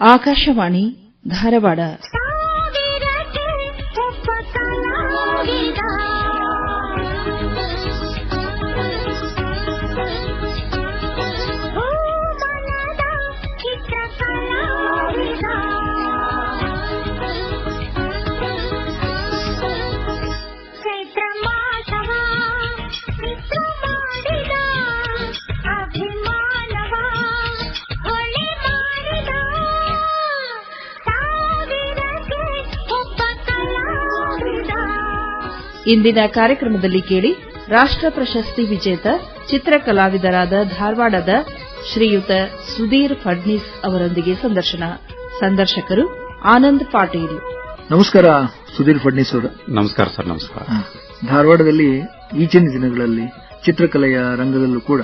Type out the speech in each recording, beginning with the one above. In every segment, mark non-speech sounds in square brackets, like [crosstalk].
ಆಕಾಶವಾಣಿ ಧಾರವಾಡ ಇಂದಿನ ಕಾರ್ಯಕ್ರಮದಲ್ಲಿ ಕೇಳಿ ರಾಷ್ಟ ಪ್ರಶಸ್ತಿ ವಿಜೇತ ಚಿತ್ರಕಲಾವಿದರಾದ ಧಾರವಾಡದ ಶ್ರೀಯುತ ಸುಧೀರ್ ಫಡ್ನೀಸ್ ಅವರೊಂದಿಗೆ ಸಂದರ್ಶನ. ಸಂದರ್ಶಕರು ಆನಂದ್ ಪಾಟೀಲ್. ನಮಸ್ಕಾರ ಸುಧೀರ್ ಫಡ್ನೀಸ್ ಅವರು. ನಮಸ್ಕಾರ ಸರ್ ನಮಸ್ಕಾರ. ಧಾರವಾಡದಲ್ಲಿ ಈಚಿನ ದಿನಗಳಲ್ಲಿ ಚಿತ್ರಕಲೆಯ ರಂಗದಲ್ಲೂ ಕೂಡ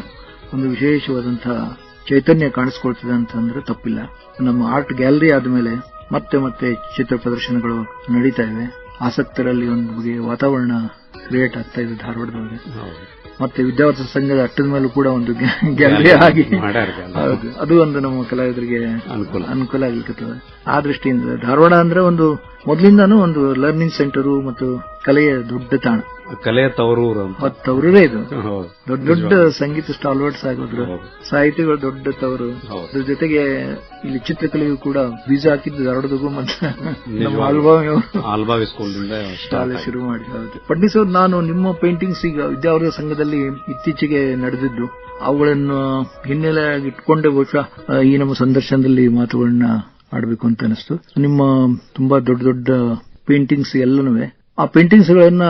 ಒಂದು ವಿಶೇಷವಾದಂತಹ ಚೈತನ್ಯ ಕಾಣಿಸ್ಕೊಳ್ತಿದೆ ಅಂತಂದ್ರೆ ತಪ್ಪಿಲ್ಲ. ನಮ್ಮ ಆರ್ಟ್ ಗ್ಯಾಲರಿ ಆದ್ಮೇಲೆ ಮತ್ತೆ ಮತ್ತೆ ಚಿತ್ರ ಪ್ರದರ್ಶನಗಳು ನಡೀತಾ ಇವೆ. ಆಸಕ್ತರಲ್ಲಿ ಒಂದು ವಾತಾವರಣ ಕ್ರಿಯೇಟ್ ಆಗ್ತಾ ಇದೆ ಧಾರವಾಡದೊಳಗೆ. ಮತ್ತೆ ವಿದ್ಯಾರ್ಥಿ ಸಂಘದ ಅಟ್ಟದ ಮೇಲೂ ಕೂಡ ಒಂದು ಗ್ಯಾಲರಿ ಆಗಿ ಹೌದು. ಅದು ಒಂದು ನಮ್ಮ ಕಲಾವಿದರಿಗೆ ಅನುಕೂಲ. ಅನುಕೂಲ ಆ ದೃಷ್ಟಿಯಿಂದ ಧಾರವಾಡ ಅಂದ್ರೆ ಒಂದು ಮೊದಲಿಂದಾನು ಒಂದು ಲರ್ನಿಂಗ್ ಸೆಂಟರ್ ಮತ್ತು ಕಲೆಯ ದೊಡ್ಡ ತಾಣ. ಕಲೆಯ ತವರೂರು ಮತ್ತು ಅವರೇ ಇದು. ದೊಡ್ಡ ದೊಡ್ಡ ಸಂಗೀತ ಸ್ಟಾಲ್ವರ್ಡ್ಸ್ ಆಗೋದ್ರು. ಸಾಹಿತಿಗಳು ದೊಡ್ಡ ತವರು. ಅದ್ರ ಜೊತೆಗೆ ಇಲ್ಲಿ ಚಿತ್ರಕಲೆಯು ಕೂಡ ಬೀಜ ಹಾಕಿದ್ದು ಧಾರವಾಡದಗೂ ಮತ್ತೆ ನಮ್ಮ ಆಲ್ಬಾವಿ ಶುರು ಮಾಡಿ ಹೌದು. ನಾನು ನಿಮ್ಮ ಪೇಂಟಿಂಗ್ಸ್ ಈಗ ವಿದ್ಯಾವರ್ಗ ಸಂಘದಲ್ಲಿ ಇತ್ತೀಚೆಗೆ ನಡೆದಿದ್ದು, ಅವುಗಳನ್ನು ಹಿನ್ನೆಲೆಯಾಗಿ ಇಟ್ಕೊಂಡೇ ಬಹುಶಃ ಈ ನಮ್ಮ ಸಂದರ್ಶನದಲ್ಲಿ ಮಾತುಗಳನ್ನ ಆಡಬೇಕು ಅಂತ ಅನಿಸ್ತು. ನಿಮ್ಮ ತುಂಬಾ ದೊಡ್ಡ ದೊಡ್ಡ ಪೇಂಟಿಂಗ್ಸ್ ಎಲ್ಲನೂ ಆ ಪೇಂಟಿಂಗ್ಸ್ ಗಳನ್ನ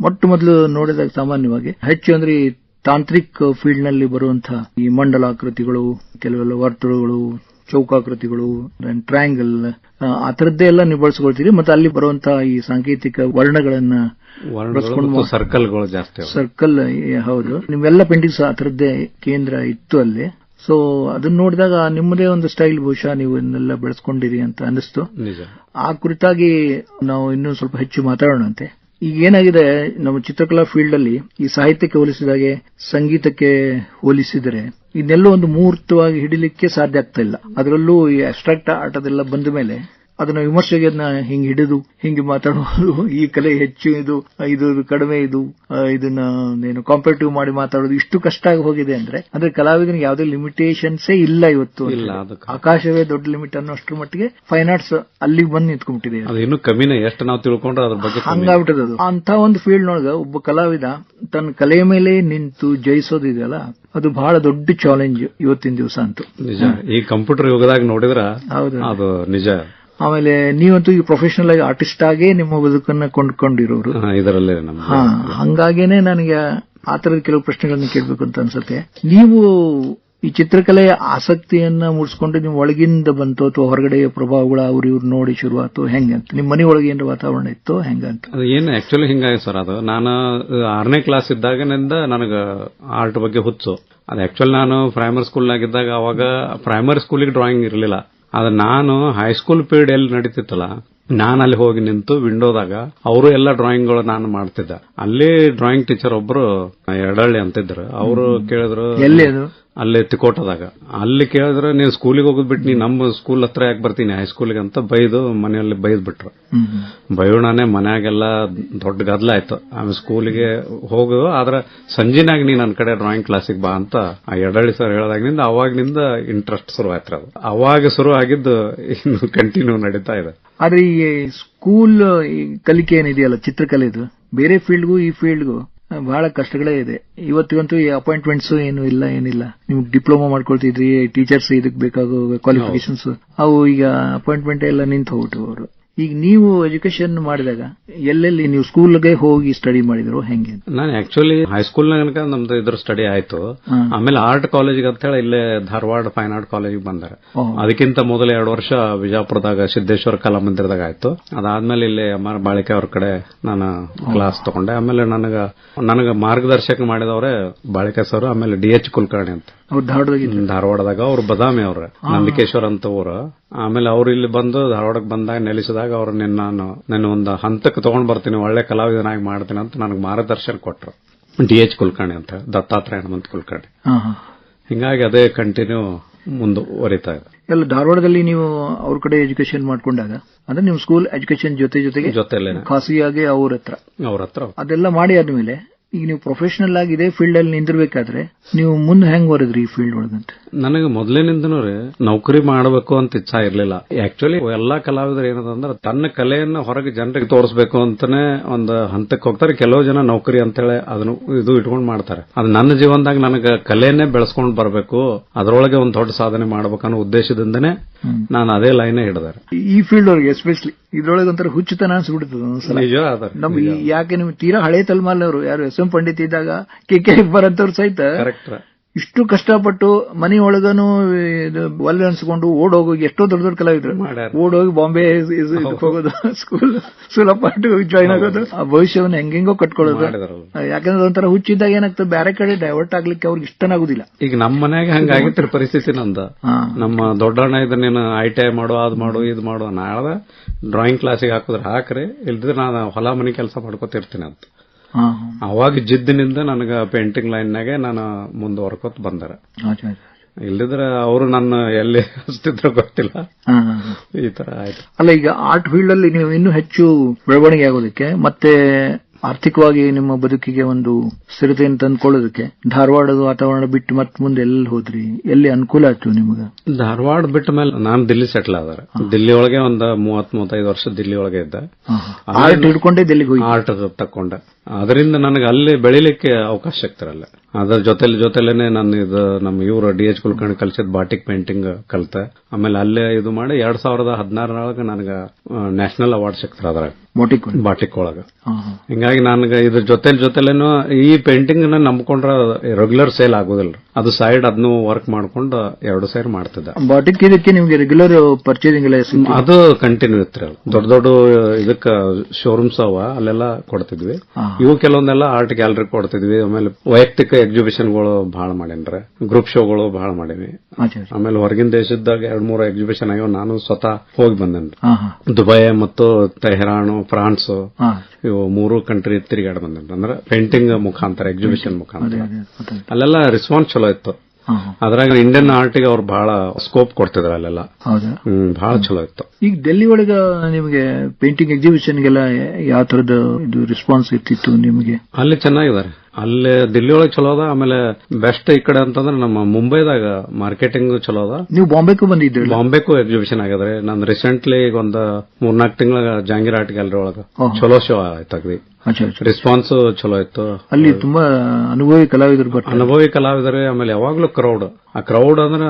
ಮೊಟ್ಟ ಮೊದಲು ನೋಡಿದಾಗ ಸಾಮಾನ್ಯವಾಗಿ ಹೆಚ್ಚು ಅಂದ್ರೆ ತಾಂತ್ರಿಕ್ ಫೀಲ್ಡ್ನಲ್ಲಿ ಬರುವಂತಹ ಈ ಮಂಡಲಾಕೃತಿಗಳು, ಕೆಲವೆಲ್ಲ ವರ್ತುಳಗಳು ಚೌಕಾಕೃತಿಗಳು ಟ್ರಯಾಂಗಲ್ ಆ ತರದ್ದೇ ಎಲ್ಲ ನೀವು ಬಳಸ್ಕೊಳ್ತೀರಿ. ಮತ್ತೆ ಅಲ್ಲಿ ಬರುವಂತಹ ಈ ಸಾಂಕೇತಿಕ ವರ್ಣಗಳನ್ನ ಸರ್ಕಲ್ ಸರ್ಕಲ್ಗಳು ಜಾಸ್ತಿ. ಸರ್ಕಲ್ ಹೌದು. ನಿಮ್ಮೆಲ್ಲ ಪೇಂಟಿಂಗ್ಸ್ ಆ ತರದ್ದೇ ಕೇಂದ್ರ ಇತ್ತು ಅಲ್ಲಿ. ಸೊ ಅದನ್ನ ನೋಡಿದಾಗ ನಿಮ್ಮದೇ ಒಂದು ಸ್ಟೈಲ್ ಬಹುಶಃ ನೀವು ಇದನ್ನೆಲ್ಲ ಬೆಳೆಸ್ಕೊಂಡಿರಿ ಅಂತ ಅನಿಸ್ತು ಆ ಕುರಿತಾಗಿ ನಾವು ಇನ್ನೂ ಸ್ವಲ್ಪ ಹೆಚ್ಚು ಮಾತಾಡೋಣಂತೆ. ಈಗ ಏನಾಗಿದೆ ನಮ್ಮ ಚಿತ್ರಕಲಾ ಫೀಲ್ಡ್ ಅಲ್ಲಿ ಈ ಸಾಹಿತ್ಯಕ್ಕೆ ಹೋಲಿಸಿದಾಗೆ ಸಂಗೀತಕ್ಕೆ ಹೋಲಿಸಿದರೆ ಇದನ್ನೆಲ್ಲೋ ಒಂದು ಮುಹೂರ್ತವಾಗಿ ಹಿಡಿಲಿಕ್ಕೆ ಸಾಧ್ಯ ಆಗ್ತಾ ಇಲ್ಲ. ಅದರಲ್ಲೂ ಈ ಅಬ್ಸ್ಟ್ರಾಕ್ಟ್ ಆರ್ಟ್ ಅದೆಲ್ಲ ಬಂದ ಮೇಲೆ ಅದನ್ನ ವಿಮರ್ಶೆಗೆ ಅದನ್ನ ಹಿಂಗ್ ಹಿಡಿದು ಹಿಂಗೆ ಮಾತಾಡೋದು ಈ ಕಲೆ ಹೆಚ್ಚು ಇದು ಇದು ಕಡಿಮೆ ಇದು ಇದನ್ನ ಏನು ಕಾಂಪಿಟೇಟಿವ್ ಮಾಡಿ ಮಾತಾಡೋದು ಇಷ್ಟು ಕಷ್ಟ ಆಗಿ ಹೋಗಿದೆ ಅಂದ್ರೆ ಅಂದ್ರೆ ಕಲಾವಿದನಿಗೆ ಯಾವುದೇ ಲಿಮಿಟೇಷನ್ಸೇ ಇಲ್ಲ ಇವತ್ತು ಇಲ್ಲ ಹೇಳಿ. ಅದಕ್ಕೆ. ಆಕಾಶವೇ ದೊಡ್ಡ ಲಿಮಿಟ್ ಅನ್ನೋಷ್ಟ್ರ ಮಟ್ಟಿಗೆ ಫೈನ್ ಆರ್ಟ್ಸ್ ಅಲ್ಲಿಗೆ ಬಂದು ನಿಂತ್ಕೊಂಡ್ಬಿಟ್ಟಿದೆ. ಅದು ಇನ್ನೂ ಕಮ್ಮಿನೇ ಎಷ್ಟು ನಾವು ತಿಳ್ಕೊಂಡ್ರೆ ಅದ್ರ ಬಗ್ಗೆ ಹಂಗಾಗ್ಬಿಟ್ಟದ ಅದು. ಅಂತ ಒಂದು ಫೀಲ್ಡ್ ನೊಳಗ ಒಬ್ಬ ಕಲಾವಿದ ತನ್ನ ಕಲೆ ಮೇಲೆ ನಿಂತು ಜಯಿಸೋದಿದೆಯಲ್ಲ ಅದು ಬಹಳ ದೊಡ್ಡ ಚಾಲೆಂಜ್ ಇವತ್ತಿನ ದಿವಸ ಅಂತೂ. ನಿಜ. ಈ ಕಂಪ್ಯೂಟರ್ ಯುಗದಾಗ ನೋಡಿದ್ರ ಹೌದು. ಅದು ನಿಜ. ಆಮೇಲೆ ನೀವಂತೂ ಈ ಪ್ರೊಫೆಷನಲ್ ಆಗಿ ಆರ್ಟಿಸ್ಟ್ ಆಗೇ ನಿಮ್ಮ ಬದುಕನ್ನ ಕೊಂಡ್ಕೊಂಡಿರೋರು. ಇದರಲ್ಲೇ ಹಾ ಹಂಗಾಗೇನೆ ನನಗೆ ಆ ತರದ ಕೆಲವು ಪ್ರಶ್ನೆಗಳನ್ನ ಕೇಳಬೇಕು ಅಂತ ಅನ್ಸುತ್ತೆ. ನೀವು ಈ ಚಿತ್ರಕಲೆಯ ಆಸಕ್ತಿಯನ್ನ ಮೂಡಿಸ್ಕೊಂಡು ನೀವು ಒಳಗಿಂದ ಬಂತು ಅಥವಾ ಹೊರಗಡೆಯ ಪ್ರಭಾವಗಳ ಅವ್ರು ಇವ್ರು ನೋಡಿ ಶುರುವಾತು ಹೆಂಗಂತ ನಿಮ್ಮ ಮನೆ ಒಳಗೆ ಏನಾರ ವಾತಾವರಣ ಇತ್ತು ಹೆಂಗಂತ ಅಂತ? ಏನು ಆಕ್ಚುಲಿ ಹಿಂಗಾಗಿ ಸರ್ ಅದು ನಾನು ಆರನೇ ಕ್ಲಾಸ್ ಇದ್ದಾಗನಿಂದ ನನಗ ಆರ್ಟ್ ಬಗ್ಗೆ ಹುಚ್ಚು. ಅದು ಆಕ್ಚುಲಿ ನಾನು ಪ್ರೈಮರಿ ಸ್ಕೂಲ್ನಾಗಿದ್ದಾಗ ಅವಾಗ ಪ್ರೈಮರಿ ಸ್ಕೂಲಿಗೆ ಡ್ರಾಯಿಂಗ್ ಇರಲಿಲ್ಲ. ಆದ್ರೆ ನಾನು ಹೈಸ್ಕೂಲ್ ಪೀರಿಯಡ್ ಎಲ್ಲಿ ನಡೀತಿತ್ತಲ್ಲ ನಾನು ಅಲ್ಲಿ ಹೋಗಿ ನಿಂತು ವಿಂಡೋದಾಗ ಅವರು ಎಲ್ಲ ಡ್ರಾಯಿಂಗ್ಗಳು ನಾನು ಮಾಡ್ತಿದ್ದ. ಅಲ್ಲಿ ಡ್ರಾಯಿಂಗ್ ಟೀಚರ್ ಒಬ್ರು ಎಡಳ್ಳಿ ಅಂತಿದ್ರು. ಅವರು ಕೇಳಿದ್ರು ಅಲ್ಲಿ ತಿಕೋಟದಾಗ. ಅಲ್ಲಿ ಕೇಳಿದ್ರೆ ನೀನು ಸ್ಕೂಲಿಗೆ ಹೋಗೋದು ಬಿಟ್ಟು ನೀ ನಮ್ಮ ಸ್ಕೂಲ್ ಹತ್ರ ಯಾಕೆ ಬರ್ತೀನಿ? ಹೈಸ್ಕೂಲಿಗೆ ಅಂತ ಬೈದು ಮನೆಯಲ್ಲಿ ಬೈದ್ ಬಿಟ್ರು ಬಯೋಣನೆ ಮನ್ಯಾಗೆಲ್ಲ ದೊಡ್ಡ ಗದ್ಲ ಆಯ್ತು. ಆಮೇಲೆ ಸ್ಕೂಲಿಗೆ ಹೋಗು ಆದ್ರೆ ಸಂಜೆನಾಗ ನೀ ನನ್ನ ಕಡೆ ಡ್ರಾಯಿಂಗ್ ಕ್ಲಾಸಿಗೆ ಬಾ ಅಂತ ಆ ಎಡಳ್ಳಿ ಸರ್ ಹೇಳಿದಾಗಿನಿಂದ ಅವಾಗಿನಿಂದ ಇಂಟ್ರೆಸ್ಟ್ ಶುರು ಆಯ್ತು ಅದು. ಅವಾಗ ಶುರು ಆಗಿದ್ದು ಇನ್ನು ಕಂಟಿನ್ಯೂ ನಡೀತಾ ಇದೆ. ಆದ್ರೆ ಈ ಸ್ಕೂಲ್ ಕಲಿಕೆ ಏನಿದೆಯಲ್ಲ ಚಿತ್ರಕಲೆದು? ಬೇರೆ ಫೀಲ್ಡ್ಗೂ ಈ ಫೀಲ್ಡ್ಗೂ ಬಹಳ ಕಷ್ಟಗಳೇ ಇದೆ. ಇವತ್ತಿಗಂತೂ ಈ ಅಪಾಯಿಂಟ್ಮೆಂಟ್ಸ್ ಏನು ಇಲ್ಲ ಏನಿಲ್ಲ. ನೀವು ಡಿಪ್ಲೊಮಾ ಮಾಡ್ಕೊಳ್ತಿದ್ರಿ ಟೀಚರ್ಸ್ ಇದಕ್ಕೆ ಬೇಕಾಗೋ ಕ್ವಾಲಿಫಿಕೇಶನ್ಸ್ ಅವು ಈಗ ಅಪಾಯಿಂಟ್ಮೆಂಟ್ ಎಲ್ಲ ನಿಂತು ಹೋಗ್ಬಿಟ್ಟು ಅವರು. ಈಗ ನೀವು ಎಜುಕೇಶನ್ ಮಾಡಿದಾಗ ಎಲ್ಲೆಲ್ಲಿ ನೀವು ಸ್ಕೂಲ್ಗೆ ಹೋಗಿ ಸ್ಟಡಿ ಮಾಡಿದ್ರು ಹೆಂಗೆ ನಾನು ಆಕ್ಚುಲಿ ಹೈಸ್ಕೂಲ್ ತನಕ ನಮ್ದು ಇದ್ರ ಸ್ಟಡಿ ಆಯ್ತು. ಆಮೇಲೆ ಆರ್ಟ್ ಕಾಲೇಜಿಗೆ ಅಂತ ಹೇಳಿ ಇಲ್ಲೇ ಧಾರವಾಡ ಫೈನ್ ಆರ್ಟ್ ಕಾಲೇಜಿಗೆ ಬಂದಾರೆ ಅದಕ್ಕಿಂತ ಮೊದಲು ಎರಡು ವರ್ಷ ವಿಜಯಪುರದಾಗ ಸಿದ್ದೇಶ್ವರ ಕಲಾ ಮಂದಿರದಾಗ ಆಯ್ತು. ಅದಾದ್ಮೇಲೆ ಇಲ್ಲಿ ಅಮರ ಬಾಳಿಕೆ ಅವ್ರ ಕಡೆ ನಾನು ಕ್ಲಾಸ್ ತಗೊಂಡೆ. ಆಮೇಲೆ ನನಗ ನನಗ ಮಾರ್ಗದರ್ಶಕ ಮಾಡಿದವ್ರೆ ಬಾಳಿಕೆ ಸರ್ ಆಮೇಲೆ ಡಿ ಎಚ್ ಕುಲಕರ್ಣಿ ಅಂತ. ಧಾರವಾಡದಾಗ ಧಾರವಾಡದಾಗ ಅವ್ರು ಬದಾಮಿ ಅವ್ರ ನಂಬಿಕೇಶ್ವರ ಅಂತ ಊರ. ಆಮೇಲೆ ಅವ್ರು ಇಲ್ಲಿ ಬಂದು ಧಾರವಾಡಕ್ಕೆ ಬಂದಾಗ ನೆಲೆಸಿದಾಗ ಅವ್ರನ್ನ ನಿನ್ನ ನಾನು ನನ್ನ ಒಂದು ಹಂತಕ್ಕೆ ತಗೊಂಡ್ ಬರ್ತೀನಿ ಒಳ್ಳೆ ಕಲಾವಿದನಾಗಿ ಮಾಡ್ತೀನಿ ಅಂತ ನನಗೆ ಮಾರ್ಗದರ್ಶನ ಕೊಟ್ರು. ಡಿ ಎಚ್ ಕುಲಕರ್ಣಿ ಅಂತ ದತ್ತಾತ್ರೇಯ ಹನುಮಂತ ಕುಲಕರ್ಣಿ. ಹಿಂಗಾಗಿ ಅದೇ ಕಂಟಿನ್ಯೂ ಮುಂದುವರಿತಾ ಇದೆ. ಎಲ್ಲ ಧಾರವಾಡದಲ್ಲಿ ನೀವು ಅವ್ರ ಕಡೆ ಎಜುಕೇಶನ್ ಮಾಡ್ಕೊಂಡಾಗ ಅಂದ್ರೆ ನೀವು ಸ್ಕೂಲ್ ಎಜುಕೇಶನ್ ಜೊತೆ ಜೊತೆಗೆ ಖಾಸಗಿಯಾಗಿ ಅವ್ರ ಹತ್ರ. ಅವ್ರ ಹತ್ರ. ಅದೆಲ್ಲ ಮಾಡಿ ಆದ್ಮೇಲೆ ಈಗ ನೀವು ಪ್ರೊಫೆಷನಲ್ ಆಗಿ ಇದೇ ಫೀಲ್ಡ್ ಅಲ್ಲಿ ನಿಂದಿರ್ಬೇಕಾದ್ರೆ ನೀವು ಮುಂದೆ ಹೆಂಗ್ ಬರದ್ರಿ ಈ ಫೀಲ್ಡ್ ಒಳಗಂತ? ನನಗೆ ಮೊದಲಿನಿಂದನೂ ನೌಕರಿ ಮಾಡಬೇಕು ಅಂತ ಇಚ್ಛಾ ಇರಲಿಲ್ಲ. ಆಕ್ಚುಲಿ ಎಲ್ಲಾ ಕಲಾವಿದರು ಏನದಂದ್ರೆ ತನ್ನ ಕಲೆಯನ್ನ ಹೊರಗೆ ಜನರಿಗೆ ತೋರಿಸಬೇಕು ಅಂತಾನೆ ಒಂದು ಹಂತಕ್ಕೆ ಹೋಗ್ತಾರೆ. ಕೆಲವು ಜನ ನೌಕರಿ ಅಂತೇಳಿ ಅದನ್ನು ಇದು ಇಟ್ಕೊಂಡು ಮಾಡ್ತಾರೆ. ಅದು ನನ್ನ ಜೀವನದಾಗ ನನಗೆ ಕಲೆಯನ್ನೇ ಬೆಳೆಸ್ಕೊಂಡು ಬರಬೇಕು ಅದರೊಳಗೆ ಒಂದು ದೊಡ್ಡ ಸಾಧನೆ ಮಾಡ್ಬೇಕನ್ನೋ ಉದ್ದೇಶದಿಂದನೇ ನಾನು ಅದೇ ಲೈನೇ ಹಿಡಿದಾರೆ ಈ ಫೀಲ್ಡ್ ಅವ್ರಿಗೆ ಎಸ್ಪೆಷಲಿ ಇದ್ರೊಳಗೆ ಒಂಥರ ಹುಚ್ಚುತನ ಅನ್ಸ್ಬಿಡ್ತದೆ ನಮ್ ಯಾಕೆ ನೀವು ತೀರಾ ಹಳೆ ತಲೆಮಾರಿನವರು ಯಾರು ಎಸ್ ಎಂ ಪಂಡಿತ್ ಇದ್ದಾಗ ಕೆ ಕೆ ಬರಂತವ್ರು ಸಹಿತ ಕರೆಕ್ಟ್ ಇಷ್ಟು ಕಷ್ಟಪಟ್ಟು ಮನೆ ಒಳಗನು ಒಲ್ಲೆ ಅನ್ಸ್ಕೊಂಡು ಓಡೋಗಿ ಎಷ್ಟೋ ದೊಡ್ಡ ದೊಡ್ಡ ಕಲಾವಿದ್ರು. ಓಡೋಗಿ ಬಾಂಬೆ ಹೋಗೋದು ಸ್ಕೂಲ್ ಸುಲಪಾಟು ಜಾಯ್ನ್ ಆಗೋದು. ಆ ಭವಿಷ್ಯವನ್ನ ಹೆಂಗೆಂಗೋ ಕಟ್ಕೊಳ್ಳೋದು. ಯಾಕಂದ್ರೆ ಒಂಥರ ಹುಚ್ಚಿದ್ದಾಗ ಏನಾಗ್ತದೆ ಬೇರೆ ಕಡೆ ಡೈವರ್ಟ್ ಆಗ್ಲಿಕ್ಕೆ ಅವ್ರಿಗೆ ಇಷ್ಟನಾಗುದಿಲ್ಲ ಈಗ ನಮ್ಮ ಮನ್ಯಾಗ ಹಂಗಾಗಿತ್ತು ಪರಿಸ್ಥಿತಿ ನಂದ. ನಮ್ಮ ದೊಡ್ಡಣ್ಣ ಇದ್ರೆ ನೀನು ಐ ಟಿ ಐ ಮಾಡು ಅದ್ ಮಾಡು ಇದು ಮಾಡು ನಾಳೆ ಡ್ರಾಯಿಂಗ್ ಕ್ಲಾಸಿಗೆ ಹಾಕಿದ್ರೆ ಹಾಕ್ರಿ. ಇಲ್ದಿದ್ರೆ ನಾನು ಹೊಲ ಮನೆ ಕೆಲಸ ಮಾಡ್ಕೋತಿರ್ತೀನಿ ಅಂತ. ಅವಾಗ ಜಿದ್ದಿನಿಂದ ನನಗ ಪೇಂಟಿಂಗ್ ಲೈನ್ ಲೈನ್ನಾಗೆ ನಾನು ಮುಂದುವರ್ಕೋತ್ ಬಂದಾರ. ಇಲ್ಲದ್ರ ಅವರು ನನ್ನ ಎಲ್ಲಿ ಹಚ್ತಿದ್ರು ಗೊತ್ತಿಲ್ಲ. ಈ ತರ ಆಯ್ತು. ಅಲ್ಲ ಈಗ ಆರ್ಟ್ ಫೀಲ್ಡ್ ಅಲ್ಲಿ ನೀವು ಇನ್ನೂ ಹೆಚ್ಚು ಬೆಳವಣಿಗೆ ಆಗೋದಕ್ಕೆ ಮತ್ತೆ ಆರ್ಥಿಕವಾಗಿ ನಿಮ್ಮ ಬದುಕಿಗೆ ಒಂದು ಸ್ಥಿರತೆಯನ್ನು ತಂದ್ಕೊಳ್ಳೋದಕ್ಕೆ ಧಾರವಾಡದ ವಾತಾವರಣ ಬಿಟ್ಟು ಮತ್ತೆ ಮುಂದೆ ಎಲ್ಲಿ ಹೋದ್ರಿ? ಎಲ್ಲಿ ಅನುಕೂಲ ಆಯ್ತು ನಿಮಗೆ? ಧಾರವಾಡ ಬಿಟ್ಟ ಮೇಲೆ ನಾನು ದಿಲ್ಲಿ ಸೆಟ್ಲ್ ಆದಾರ. ದಿಲ್ಲಿ ಒಳಗೆ ಒಂದ್ ಮೂವತ್ ಮೂವತ್ತೈದು ವರ್ಷ ದಿಲ್ಲಿ ಒಳಗೆ ಇದ್ದ ಆರ್ಟ್ ಹಿಡ್ಕೊಂಡೇ ದಿಲ್ಲಿಗೆ ಹೋಗಿ. ಆರ್ಟ್ ತಕೊಂಡ. ಅದರಿಂದ ನನಗೆ ಅಲ್ಲಿ ಬೆಳಿಲಿಕ್ಕೆ ಅವಕಾಶ ಸಿಗ್ತಾರಲ್ಲ. ಅದ್ರ ಜೊತೆಲಿ, ಜೊತೆಲೇನೆ ನಾನು ಇದು ನಮ್ಮ ಇವರು ಡಿ ಎಚ್ ಕುಲಕರ್ಣಿ ಕಲಿಸಿದ ಬಾಟಿಕ್ ಪೇಂಟಿಂಗ್ ಕಲಿತೆ. ಆಮೇಲೆ ಅಲ್ಲೇ ಇದು ಮಾಡಿ ಎರಡ್ ಸಾವಿರದ ಹದಿನಾರರೊಳಗೆ ನನಗೆ ನ್ಯಾಷನಲ್ ಅವಾರ್ಡ್ ಸಿಕ್ತರ ಅದ್ರಾಗ. ಬೋಟಿಕ್ ಒಳಗ. ಹಿಂಗಾಗಿ ನನಗೆ ಇದ್ರ ಜೊತೆ ಜೊತೆಲೇನು ಈ ಪೇಂಟಿಂಗ್ನ ನಂಬ್ಕೊಂಡ್ರ ರೆಗ್ಯುಲರ್ ಸೇಲ್ ಆಗೋದಿಲ್ಲ. ಅದು ಸೈಡ್ ಅದನ್ನು ವರ್ಕ್ ಮಾಡ್ಕೊಂಡು ಎರಡು ಸೈಡ್ ಮಾಡ್ತಿದ್ದೆ. ಬಾಟಿಕ್ ಇದಕ್ಕೆ ನಿಮ್ಗೆ ರೆಗ್ಯುಲರ್ ಪರ್ಚೇಸಿಂಗ್ ಅದು ಕಂಟಿನ್ಯೂ ಇತ್ತು ದೊಡ್ಡ ದೊಡ್ಡ ಇದಕ್ಕ ಶೋರೂಮ್ಸ್ ಅವ ಅಲ್ಲೆಲ್ಲ ಕೊಡ್ತಿದ್ವಿ. ಇವು ಕೆಲವೊಂದೆಲ್ಲ ಆರ್ಟ್ ಗ್ಯಾಲರಿ ಕೊಡ್ತಿದ್ವಿ. ಆಮೇಲೆ ವೈಯಕ್ತಿಕ ಎಕ್ಸಿಬಿಷನ್ಗಳು ಬಹಳ ಮಾಡಿನ್ರೆ. ಗ್ರೂಪ್ ಶೋಗಳು ಬಹಳ ಆಚೆ. ಆಮೇಲೆ ಹೊರಗಿನ ದೇಶದಾಗ ಎರಡ್ ಮೂರು ಎಕ್ಸಿಬಿಷನ್ ಆಗ್ಯಾವ. ನಾನು ಸ್ವತಃ ಹೋಗಿ ಬಂದೇನ್ರಿ. ದುಬೈ ಮತ್ತು ತೆಹರಾನು ಫ್ರಾನ್ಸ್ ಇವು ಮೂರು ಕಂಟ್ರಿ ತಿರುಗಾಡ್ ಬಂದ್ರೆ ಅಂದ್ರೆ ಪೇಂಟಿಂಗ್ ಮುಖಾಂತರ. ಎಕ್ಸಿಬಿಷನ್ ಮುಖಾಂತರ. ಅಲ್ಲೆಲ್ಲ ರೆಸ್ಪಾನ್ಸ್ ಚಲೋ ಇತ್ತು. ಅದ್ರಾಗ ಇಂಡಿಯನ್ ಆರ್ಟಿಗೆ ಅವ್ರು ಬಹಳ ಸ್ಕೋಪ್ ಕೊಡ್ತಿದ್ರು ಅಲ್ಲೆಲ್ಲ. ಹ್ಮ್ ಬಹಳ ಚಲೋ ಇತ್ತು. ಈಗ ಡೆಲ್ಲಿ ಒಳಗ ನಿಮಗೆ ಪೇಂಟಿಂಗ್ ಎಕ್ಸಿಬಿಷನ್ ಗೆಲ್ಲ ಯಾವ ತರದ ಇದು ರೆಸ್ಪಾನ್ಸ್ ಇರ್ತಿತ್ತು ನಿಮಗೆ? ಅಲ್ಲಿ ಚೆನ್ನಾಗಿದ್ದಾರೆ ಅಲ್ಲಿ ದಿಲ್ಲಿ ಒಳಗೆ ಚಲೋ ಅದ ಆಮೇಲೆ ಬೆಸ್ಟ್ ಈ ಕಡೆ ಅಂತಂದ್ರೆ ನಮ್ಮ ಮುಂಬೈದಾಗ ಮಾರ್ಕೆಟಿಂಗ್ ಚಲೋ ಅದ. ನೀವು ಬಾಂಬೆಗೂ ಬಂದಿದ್ದೀರಿ ಬಾಂಬೆಗೂ ಎಕ್ಸಿಬಿಷನ್ ಆಗಿದ್ರೆ. ನಾನು ರೀಸೆಂಟ್ಲಿ ಈಗ ಒಂದ್ ಮೂರ್ನಾಲ್ಕು ತಿಂಗಳ ಜಾಂಗೀರ್ ಆರ್ಟ್ ಗ್ಯಾಲರಿ ಒಳಗ. ಚಲೋ ಶೋ ಆಯ್ತಾಗ್ರಿ. ರೆಸ್ಪಾನ್ಸ್ ಚಲೋ ಇತ್ತು. ಅಲ್ಲಿ ತುಂಬಾ ಅನುಭವಿ ಕಲಾವಿದರು ಬರ್ತಾರೆ. ಅನುಭವಿ ಕಲಾವಿದರೆ ಆಮೇಲೆ ಯಾವಾಗ್ಲೂ ಕ್ರೌಡ್ ಆ ಕ್ರೌಡ್ ಅಂದ್ರೆ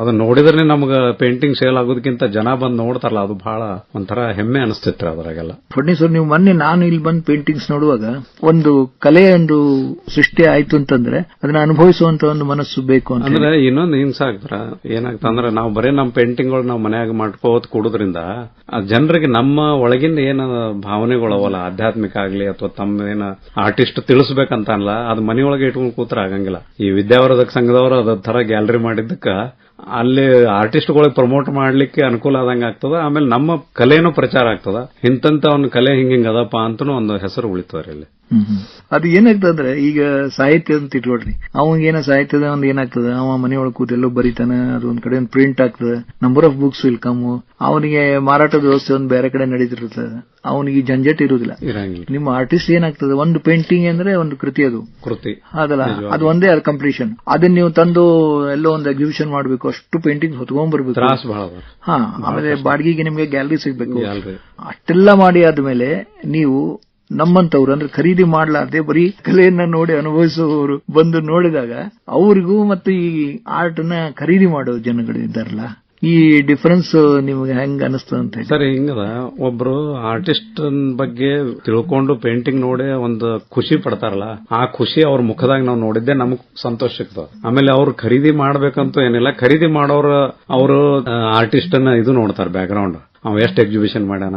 ಅದನ್ನ ನೋಡಿದ್ರೆ ನಮ್ಗ ಪೇಂಟಿಂಗ್ ಸೇಲ್ ಆಗೋದಕ್ಕಿಂತ ಜನ ಬಂದ್ ನೋಡ್ತಾರಲ್ಲ ಅದು ಬಹಳ ಒಂಥರ ಹೆಮ್ಮೆ ಅನಿಸ್ತಿತ್ತು ಅದರಾಗೆಲ್ಲ. ಫಡ್ನೀಸ್ ಸರ್ ನೀವು ಮೊನ್ನೆ ನಾನು ಇಲ್ಲಿ ಬಂದು ಪೇಂಟಿಂಗ್ಸ್ ನೋಡುವಾಗ ಒಂದು ಕಲೆ ಒಂದು ಸೃಷ್ಟಿ ಆಯ್ತು ಅಂತಂದ್ರೆ ಅದನ್ನ ಅನುಭವಿಸುವಂತ ಒಂದು ಮನಸ್ಸು ಬೇಕು ಅಂತ ಅಂದ್ರೆ ಇನ್ನೊಂದು ಹಿಂಸೆ ಆಗ್ತಾರ ಏನಾಗ್ತ ಅಂದ್ರೆ ನಾವು ಬರೀ ನಮ್ಮ ಪೇಂಟಿಂಗ್ಗಳು ನಾವು ಮನೆಯಾಗ ಮಾಡ್ಕೋತ್ ಕೊಡೋದ್ರಿಂದ ಆ ಜನರಿಗೆ ನಮ್ಮ ಒಳಗಿಂದ ಏನ ಭಾವನೆಗಳವಲ್ಲ ಆಧ್ಯಾತ್ಮಿಕ ಆಗ್ಲಿ ಅಥವಾ ತಮ್ಮ ಏನ ಆರ್ಟಿಸ್ಟ್ ತಿಳಿಸ್ಬೇಕಂತ ಅಲ್ಲ ಅದು ಮನೆಯೊಳಗೆ ಇಟ್ಕೊಂಡು ಕೂತ್ರ ಆಗಂಗಿಲ್ಲ ಈ ವಿದ್ಯಾವರ್ಧಕ ಸಂಘದವರು ಅದ ತರ ಗ್ಯಾಲರಿ ಮಾಡಿದ್ದಕ್ಕ, ಅಲ್ಲಿ ಆರ್ಟಿಸ್ಟ್ಗಳಿಗೆ ಪ್ರಮೋಟ್ ಮಾಡ್ಲಿಕ್ಕೆ ಅನುಕೂಲ ಆದಂಗ ಆಗ್ತದ, ಆಮೇಲೆ ನಮ್ಮ ಕಲೆನೂ ಪ್ರಚಾರ ಆಗ್ತದ ಇಂತಂತ ಅವ್ನ ಕಲೆ ಹಿಂಗ ಅದಪ್ಪ ಅಂತನೂ ಒಂದು ಹೆಸರು ಉಳಿತದ್ರಿ ಇಲ್ಲಿ. ಅದು ಏನಾಗ್ತದ್ರೆ ಈಗ ಸಾಹಿತ್ಯ ಅಂತ ಇಟ್ಕೊಳ್ರಿ ಅವಂಗ ಏನ ಸಾಹಿತ್ಯದ ಒಂದ್ ಏನಾಗ್ತದೆ ಅವ ಮನೆಯೊಳಗೆ ಕೂತ್ ಎಲ್ಲೋ ಬರೀತಾನೆ ಅದು ಒಂದ್ ಕಡೆ ಒಂದ್ ಪ್ರಿಂಟ್ ಆಗ್ತದೆ. Number of books will come ಅವನಿಗೆ ಮಾರಾಟದ ವ್ಯವಸ್ಥೆ ಒಂದು ಬೇರೆ ಕಡೆ ನಡೀತಿರ್ತದೆ. ಅವನಿಗೆ ಈ ಜಂಜಟ್ ಇರುವುದಿಲ್ಲ ನಿಮ್ಮ ಆರ್ಟಿಸ್ಟ್ ಏನಾಗ್ತದೆ ಒಂದು ಪೇಂಟಿಂಗ್ ಅಂದ್ರೆ ಒಂದು ಕೃತಿ ಅದು. ಕೃತಿ. ಅದಲ್ಲ ಅದು ಒಂದೇ ಅದು ಕಂಪ್ಲೀಷನ್ ಅದನ್ನ ನೀವು ತಂದು ಎಲ್ಲೋ ಒಂದು ಎಕ್ಸಿಬಿಷನ್ ಮಾಡಬೇಕು ಅಷ್ಟು ಪೇಂಟಿಂಗ್ ಹೊತ್ಕೊಂಡ್ ಬರ್ಬೇಕು ಹಾ ಆಮೇಲೆ ಬಾಡಿಗೆಗೆ ನಿಮ್ಗೆ ಗ್ಯಾಲರಿ ಸಿಗ್ಬೇಕು. ಅಷ್ಟೆಲ್ಲ ಮಾಡಿ ಆದ್ಮೇಲೆ ನೀವು ನಮ್ಮಂತವ್ರು ಅಂದ್ರೆ ಖರೀದಿ ಮಾಡ್ಲಾರ್ದೆ ಬರೀ ಕಲೆಯನ್ನ ನೋಡಿ ಅನುಭವಿಸುವವರು ಬಂದು ನೋಡಿದಾಗ ಅವ್ರಿಗೂ ಮತ್ತು ಈ ಆರ್ಟ್ನ ಖರೀದಿ ಮಾಡೋ ಜನಗಳು ಇದ್ದಾರಲ್ಲ? ಈ ಡಿಫರೆನ್ಸ್ ನಿಮ್ಗೆ ಹೆಂಗ್ ಅನಿಸ್ತದ ಅಂತ ಹಿಂಗದ. ಒಬ್ರು ಆರ್ಟಿಸ್ಟ್ ಬಗ್ಗೆ ತಿಳ್ಕೊಂಡು ಪೇಂಟಿಂಗ್ ನೋಡಿ ಒಂದು ಖುಷಿ ಪಡ್ತಾರಲ್ಲ, ಆ ಖುಷಿ ಅವ್ರ ಮುಖದಾಗ ನಾವು ನೋಡಿದ್ದೆ ನಮಗ್ ಸಂತೋಷ ಸಿಗ್ತದ. ಆಮೇಲೆ ಅವ್ರು ಖರೀದಿ ಮಾಡ್ಬೇಕಂತ ಏನಿಲ್ಲ, ಖರೀದಿ ಮಾಡೋರು ಅವರು ಆರ್ಟಿಸ್ಟ್ ಇದು ನೋಡ್ತಾರೆ ಬ್ಯಾಕ್ ಗ್ರೌಂಡ್ ಅವ ಎಷ್ಟ್ ಎಕ್ಸಿಬಿಷನ್ ಮಾಡ್ಯಾನ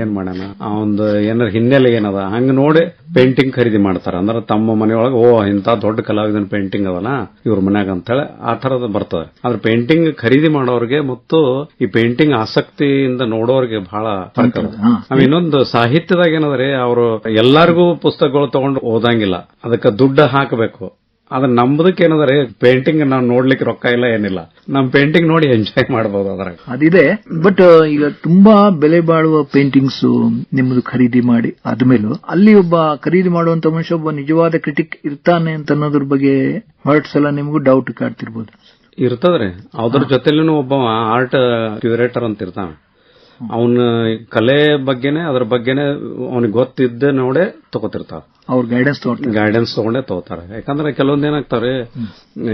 ಏನ್ ಮಾಡ್ಯಾನ ಅವಂದ್ ಏನಾರ ಹಿನ್ನೆಲೆ ಏನದ? ಹಂಗ ನೋಡಿ ಪೇಂಟಿಂಗ್ ಖರೀದಿ ಮಾಡ್ತಾರ. ಅಂದ್ರೆ ತಮ್ಮ ಮನೆಯೊಳಗೆ ಓ ಇಂತ ದೊಡ್ಡ ಕಲಾವಿದನ ಪೇಂಟಿಂಗ್ ಅದಲ್ಲ ಇವ್ರ ಮನ್ಯಾಗ ಅಂತೇಳಿ ಆ ತರದ ಬರ್ತದೆ. ಆದ್ರೆ ಪೇಂಟಿಂಗ್ ಖರೀದಿ ಮಾಡೋರಿಗೆ ಮತ್ತು ಈ ಪೇಂಟಿಂಗ್ ಆಸಕ್ತಿಯಿಂದ ನೋಡೋರಿಗೆ ಬಹಳ ಫರ್ಕ್ ಅದ ಇನ್ನೊಂದು ಸಾಹಿತ್ಯದಾಗ ಏನಾದ್ರೆ ಅವರು ಎಲ್ಲಾರ್ಗೂ ಪುಸ್ತಕಗಳು ತಗೊಂಡು ಓದಂಗಿಲ್ಲ. ಅದಕ್ಕೆ ದುಡ್ಡು ಹಾಕಬೇಕು. ಅದ್ರ ನಮ್ದಕ್ಕೆ ಏನಾದ್ರೆ ಪೇಂಟಿಂಗ್ ನಾವು ನೋಡ್ಲಿಕ್ಕೆ ರೊಕ್ಕ ಇಲ್ಲ ಏನಿಲ್ಲ. ನಮ್ ಪೇಂಟಿಂಗ್ ನೋಡಿ ಎಂಜಾಯ್ ಮಾಡಬಹುದು ಅದ್ರಾಗ. ಅದಿದೆ. ಬಟ್ ಈಗ ತುಂಬಾ ಬೆಲೆ ಬಾಳುವ ಪೇಂಟಿಂಗ್ಸ್ ನಿಮ್ಮದು ಖರೀದಿ ಮಾಡಿ ಆದ್ಮೇಲೂ ಅಲ್ಲಿ ಒಬ್ಬ ಖರೀದಿ ಮಾಡುವಂತ ಮನುಷ್ಯ ಒಬ್ಬ ನಿಜವಾದ ಕ್ರಿಟಿಕ್ ಇರ್ತಾನೆ ಅಂತ ಅನ್ನೋದ್ರ ಬಗ್ಗೆ ಹೊರಟ್ ಸಲ ನಿಮಗೂ ಡೌಟ್ ಕಾಡ್ತಿರ್ಬೋದು. ಇರ್ತದ್ರೆ. ಅದ್ರ ಜೊತೆಲೂ ಒಬ್ಬ ಆರ್ಟ್ ಕ್ಯೂರೇಟರ್ ಅಂತ ಇರ್ತಾನ. ಅವನ ಕಲೆ ಬಗ್ಗೆನೆ ಅದ್ರ ಬಗ್ಗೆನೆ ಅವನಿಗೆ ಗೊತ್ತಿದ್ದ ನೋಡೇ ತಗೋತಿರ್ತಾವ. ಅವ್ರ ಗೈಡೆನ್ಸ್ ತಗೊಂಡು ಗೈಡೆನ್ಸ್ ತಗೊಂಡೇ ತಗೋತಾರೆ. ಯಾಕಂದ್ರೆ ಕೆಲವೊಂದ್ ಏನಾಗ್ತಾರೆ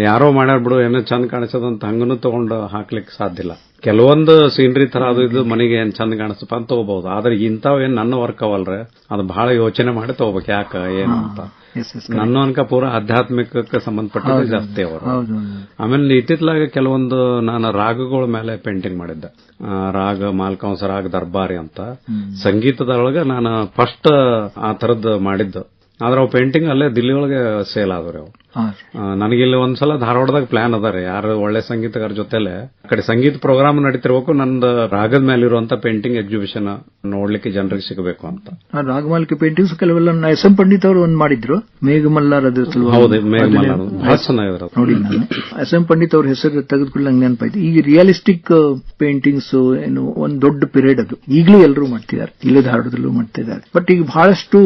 ಯಾರೋ ಮಾಡ್ಯಾರ ಬಿಡು ಏನೋ ಚಂದ ಕಾಣಿಸೋದು ಅಂತ ಹಂಗನು ತಗೊಂಡು ಹಾಕ್ಲಿಕ್ಕೆ ಸಾಧ್ಯ ಇಲ್ಲ. ಕೆಲವೊಂದು ಸೀನ್ರಿ ತರ ಅದು ಇದು ಮನೆಗೆ ಏನ್ ಚಂದ ಕಾಣಿಸ್ತಪ್ಪ ಅಂತ ತಗೋಬಹುದು. ಆದ್ರೆ ಇಂಥವ್ ಏನ್ ನನ್ನ ವರ್ಕ್ ಅವಲ್ರೆ ಅದು ಬಹಳ ಯೋಚನೆ ಮಾಡಿ ತಗೋಬೇಕು. ಯಾಕ ಏನು ಅಂತ. ನನ್ನ ಅನ್ಕ ಪೂರ ಆಧ್ಯಾತ್ಮಿಕಕ್ಕೆ ಸಂಬಂಧಪಟ್ಟ ಜಾಸ್ತಿ ಅವರು. ಆಮೇಲೆ ಇತ್ತಿತ್ಲಾಗ ಕೆಲವೊಂದು ನಾನು ರಾಗಗಳ ಮೇಲೆ ಪೇಂಟಿಂಗ್ ಮಾಡಿದ್ದೆ. ರಾಗ ಮಾಲ್ಕಂಸ ರಾಗ ದರ್ಬಾರಿ ಅಂತ. ಸಂಗೀತದೊಳಗೆ ನಾನು ಫಸ್ಟ್ ಆ ತರದ್ ಮಾಡಿದ್ದು. ಆದ್ರೆ ಅವು ಪೇಂಟಿಂಗ್ ಅಲ್ಲೇ ದಿಲ್ಲಿ ಒಳಗೆ ಸೇಲ್ ಆದ್ರಿ ಅವು ನನಗಿಲ್ಲಿ ಒಂದ್ಸಲ ಧಾರವಾಡದಾಗ ಪ್ಲಾನ್ ಅದ ರೀ. ಯಾರು ಒಳ್ಳೆ ಸಂಗೀತಗಾರ ಜೊತೆಲೆ ಆ ಕಡೆ ಸಂಗೀತ ಪ್ರೋಗ್ರಾಮ್ ನಡೀತಿರ್ಬೇಕು ನಂದು ರಾಗದ ಮೇಲೆ ಇರುವಂತ ಪೇಂಟಿಂಗ್ ಎಕ್ಸಿಬಿಷನ್ ನೋಡ್ಲಿಕ್ಕೆ ಜನರಿಗೆ ಸಿಗಬೇಕು ಅಂತ. ರಾಗಮಾಲಿಕೆ ಪೇಂಟಿಂಗ್ಸ್ ಕೆಲವೆಲ್ಲ ಎಸ್ ಎಂ ಪಂಡಿತ್ ಅವರು ಒಂದ್ ಮಾಡಿದ್ರು. ಮೇಘಮಲ್ಲಾರ್ ಸಲುವಾಗಿ ಹೌದು ಮೇಘಮಲ್ಲಾರ್. ಬಹಳ ಚೆನ್ನಾಗಿದ್ರು ನೋಡಿ ಎಸ್ ಎಂ ಪಂಡಿತ್ ಅವ್ರ ಹೆಸರು ತೆಗೆದುಕೊಳ್ಳಿ ನಂಗೆ ನೆನಪಾಯ್ತು. ಈಗ ರಿಯಲಿಸ್ಟಿಕ್ ಪೇಂಟಿಂಗ್ಸ್ ಏನು ಒಂದ್ ದೊಡ್ಡ ಪಿರಿಯಡ್ ಅದು. ಈಗಲೂ ಎಲ್ಲರೂ ಮಾಡ್ತಿದ್ದಾರೆ. ಇಲ್ಲೇ ಧಾರವಾಡದಲ್ಲೂ ಮಾಡ್ತಿದ್ದಾರೆ. ಬಟ್ ಈಗ ಬಹಳಷ್ಟು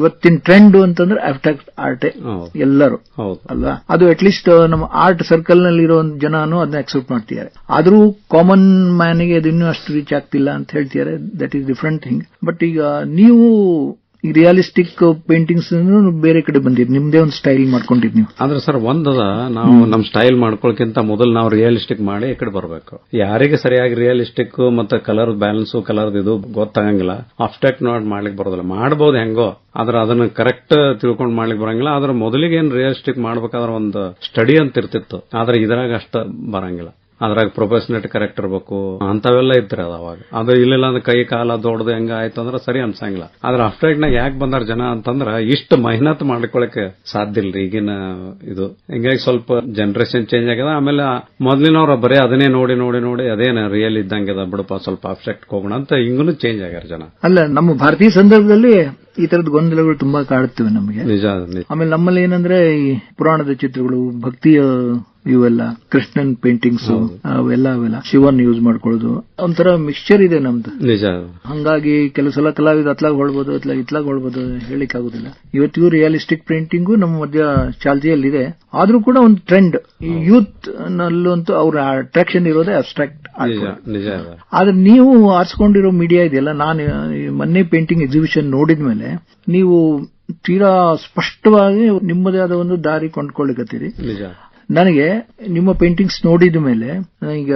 ಇವತ್ತಿನ ಟ್ರೆಂಡ್ ಅಂತಂದ್ರೆ ಅಬ್ಸ್ಟ್ರಾಕ್ಟ್ ಆರ್ಟ್ ಎಲ್ಲರೂ. ಅಲ್ವಾ? ಅದು ಅಟ್ ಲೀಸ್ಟ್ ನಮ್ಮ ಆರ್ಟ್ ಸರ್ಕಲ್ನಲ್ಲಿ ಇರೋ ಜನನು ಅದನ್ನ ಅಕ್ಸೆಪ್ಟ್ ಮಾಡ್ತಿದ್ದಾರೆ. ಆದ್ರೂ ಕಾಮನ್ ಮ್ಯಾನ್ಗೆ ಅದು ಇನ್ನೂ ಅಷ್ಟು ರೀಚ್ ಆಗ್ತಿಲ್ಲ ಅಂತ ಹೇಳ್ತಿದ್ದಾರೆ. That is different thing but ಈಗ ನೀವು ಈ ರಿಯಾಲಿಸ್ಟಿಕ್ ಪೇಂಟಿಂಗ್ಸ್ ಬೇರೆ ಕಡೆ ಬಂದಿರಿ ನಿಮ್ದೇ ಒಂದು ಸ್ಟೈಲ್ ಮಾಡ್ಕೊಂಡಿರಿ ನೀವು. ಆದ್ರೆ ಸರ್ ಒಂದದ ನಾವು ನಮ್ ಸ್ಟೈಲ್ ಮಾಡ್ಕೊಳಕ್ಕಿಂತ ಮೊದಲು ನಾವು ರಿಯಲಿಸ್ಟಿಕ್ ಮಾಡಿ ಈ ಕಡೆ ಬರಬೇಕು. ಯಾರಿಗೆ ಸರಿಯಾಗಿ ರಿಯಲಿಸ್ಟಿಕ್ ಮತ್ತೆ ಕಲರ್ ಬ್ಯಾಲೆನ್ಸ್ ಕಲರ್ ಇದು ಗೊತ್ತಾಗಂಗಿಲ್ಲ. ಅಬ್ಸ್ಟ್ರಾಕ್ಟ್ ನೋಡಿ ಮಾಡ್ಲಿಕ್ಕೆ ಬರೋದಿಲ್ಲ. ಮಾಡಬಹುದು ಹೆಂಗೋ ಆದ್ರೆ ಅದನ್ನ ಕರೆಕ್ಟ್ ತಿಳ್ಕೊಂಡು ಮಾಡ್ಲಿಕ್ಕೆ ಬರಂಗಿಲ್ಲ. ಆದ್ರೆ ಮೊದಲಿಗೆ ಏನ್ ರಿಯಲಿಸ್ಟಿಕ್ ಮಾಡ್ಬೇಕಾದ್ರೆ ಒಂದು ಸ್ಟಡಿ ಅಂತ ಇರ್ತಿತ್ತು. ಆದ್ರೆ ಇದ್ರಾಗ ಅಷ್ಟ ಬರಂಗಿಲ್ಲ. ಅದ್ರಾಗ ಪ್ರೊಫೆಷನಲ್ ಕರೆಕ್ಟ್ ಇರಬೇಕು. ಅಂತವೆಲ್ಲ ಇದ್ರೆ ಅವಾಗ. ಅದು ಇಲ್ಲಿಲ್ಲ ಅಂದ್ರೆ ಕೈ ಕಾಲ ದೊಡ್ಡದು ಹೆಂಗ ಆಯ್ತು ಅಂದ್ರೆ ಸರಿ ಅನ್ಸಂಗಿಲ್ಲ. ಆದ್ರೆ ಅಫ್ಟರ್ನಾಗ ಯಾಕೆ ಬಂದಾರ ಜನ ಅಂತಂದ್ರ ಇಷ್ಟು ಮೆಹನತ್ ಮಾಡ್ಕೊಳಕ್ಕೆ ಸಾಧ್ಯ ಇಲ್ರಿ ಈಗಿನ ಇದು. ಹಿಂಗಾಗಿ ಸ್ವಲ್ಪ ಜನರೇಷನ್ ಚೇಂಜ್ ಆಗ್ಯದ. ಆಮೇಲೆ ಮೊದ್ಲಿನವ್ರ ಬರೀ ಅದನ್ನೇ ನೋಡಿ ನೋಡಿ ನೋಡಿ ಅದೇನ ರಿಯಲ್ ಇದ್ದಂಗೆ ಬಿಡಪ್ಪ ಸ್ವಲ್ಪ ಅಬ್ಸ್ಟ್ರಾಕ್ಟ್ ಹೋಗೋಣ ಅಂತ ಹಿಂಗೂ ಚೇಂಜ್ ಆಗ್ಯಾರ ಜನ. ಅಲ್ಲ, ನಮ್ಮ ಭಾರತೀಯ ಸಂದರ್ಭದಲ್ಲಿ ಈ ತರದ ಗೊಂದಲಗಳು ತುಂಬಾ ಕಾಡುತ್ತವೆ ನಮಗೆ. ಆಮೇಲೆ ನಮ್ಮಲ್ಲಿ ಏನಂದ್ರೆ ಈ ಪುರಾಣದ ಚಿತ್ರಗಳು ಭಕ್ತಿಯ ಇವೆಲ್ಲ ಕೃಷ್ಣನ್ ಪೇಂಟಿಂಗ್ಸ್ ಅವೆಲ್ಲ ಅವೆಲ್ಲ ಶಿವನ್ ಯೂಸ್ ಮಾಡ್ಕೊಳ್ಳೋದು. ಒಂಥರ ಮಿಕ್ಸ್ಚರ್ ಇದೆ ನಮ್ದು. ನಿಜ. ಹಂಗಾಗಿ ಕೆಲವು ಸಲ ಕಲಾವಿದ ಅತ್ಲಾಗ್ ಹೊಳ್ಬೋದು ಅತ್ಲಾಗ ಇತ್ಲಾಗ್ ಹೊಳ್ಬೋದು ಹೇಳಿಕ್ ಆಗುದಿಲ್ಲ ಇವತ್ತಿಗೂ ರಿಯಲಿಸ್ಟಿಕ್ ಪೇಂಟಿಂಗು ನಮ್ಮ ಮಧ್ಯ ಚಾಲ್ತಿಯಲ್ಲಿದೆ. ಆದ್ರೂ ಕೂಡ ಒಂದು ಟ್ರೆಂಡ್ ಯೂತ್ ನಲ್ಲಂತೂ ಅವ್ರ ಅಟ್ರಾಕ್ಷನ್ ಇರೋದೇ ಅಬ್ಸ್ಟ್ರಾಕ್ಟ್ ಆದ್ರೆ ನೀವು ಆರಿಸ್ಕೊಂಡಿರೋ ಮೀಡಿಯಾ ಇದೆಯಲ್ಲ ನಾನು ಮೊನ್ನೆ ಪೇಂಟಿಂಗ್ ಎಕ್ಸಿಬಿಷನ್ ನೋಡಿದ್ಮೇಲೆ ನೀವು ತೀರಾ ಸ್ಪಷ್ಟವಾಗಿ ನಿಮ್ಮದೇ ಆದ ಒಂದು ದಾರಿ ಕೊಂಡ್ಕೊಳ್ಳಿಕತ್ತೀರಿ. ನನಗೆ ನಿಮ್ಮ ಪೇಂಟಿಂಗ್ಸ್ ನೋಡಿದ ಮೇಲೆ ಈಗ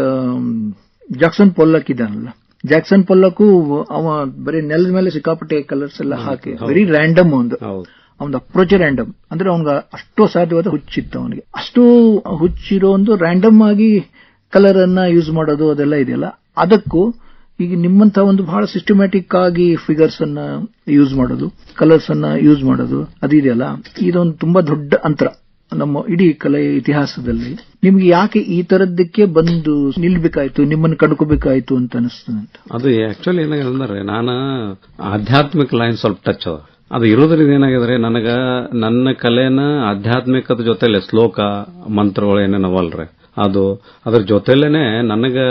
ಜಾಕ್ಸನ್ ಪೊಲ್ಲಕ್ ಇದ್ದಾನಲ್ಲ. ಜಾಕ್ಸನ್ ಪೊಲ್ಲಕ್ಕೂ ಅವ ಬರೀ ನೆಲದ ಮೇಲೆ ಸಿಕ್ಕಾಪಟ್ಟೆ ಕಲರ್ಸ್ ಎಲ್ಲ ಹಾಕಿ ವೆರಿ ರ್ಯಾಂಡಮ್ ಒಂದು. ಅವನ ಅಪ್ರೋಚ್ ರ್ಯಾಂಡಮ್ ಅಂದ್ರೆ ಅವನ್ಗ ಅಷ್ಟು ಸಾಧ್ಯವಾದ ಹುಚ್ಚಿತ್ತು ಅವನಿಗೆ. ಅಷ್ಟು ಹುಚ್ಚಿರೋ ಒಂದು ರ್ಯಾಂಡಮ್ ಆಗಿ ಕಲರ್ ಅನ್ನ ಯೂಸ್ ಮಾಡೋದು ಅದೆಲ್ಲ ಇದೆಯಲ್ಲ? ಅದಕ್ಕೂ ಈಗ ನಿಮ್ಮಂತ ಒಂದು ಬಹಳ ಸಿಸ್ಟಮ್ಯಾಟಿಕ್ ಆಗಿ ಫಿಗರ್ಸ್ ಅನ್ನ ಯೂಸ್ ಮಾಡೋದು ಕಲರ್ಸ್ ಅನ್ನ ಯೂಸ್ ಮಾಡೋದು ಅದಿದೆಯಲ್ಲ ಇದೊಂದು ತುಂಬಾ ದೊಡ್ಡ ಅಂತರ ನಮ್ಮ ಇಡೀ ಕಲೆ ಇತಿಹಾಸದಲ್ಲಿ. ನಿಮ್ಗೆ ಯಾಕೆ ಈ ತರದ್ದಕ್ಕೆ ಬಂದು ನಿಲ್ಬೇಕಾಯ್ತು, ನಿಮ್ಮನ್ನು ಕಡ್ಕೋಬೇಕಾಯ್ತು ಅಂತ ಅನಿಸ್ತದೆ ಅದು ಆಕ್ಚುಲಿ ಅಂದ್ರೆ, ನಾನು ಆಧ್ಯಾತ್ಮಿಕ ಲೈನ್ ಸ್ವಲ್ಪ ಟಚ್ ಅದ ಅದು ಇರೋದ್ರಿಂದ ಏನಾಗಿದ್ರೆ, ನನಗ ನನ್ನ ಕಲೆನ ಆಧ್ಯಾತ್ಮಿಕದ ಜೊತೆಲೆ, ಶ್ಲೋಕ, ಮಂತ್ರಗಳು ಏನೇನವಲ್ರಿ ಅದು ಅದ್ರ ಜೊತೆಲೇನೆ ನನಗೆ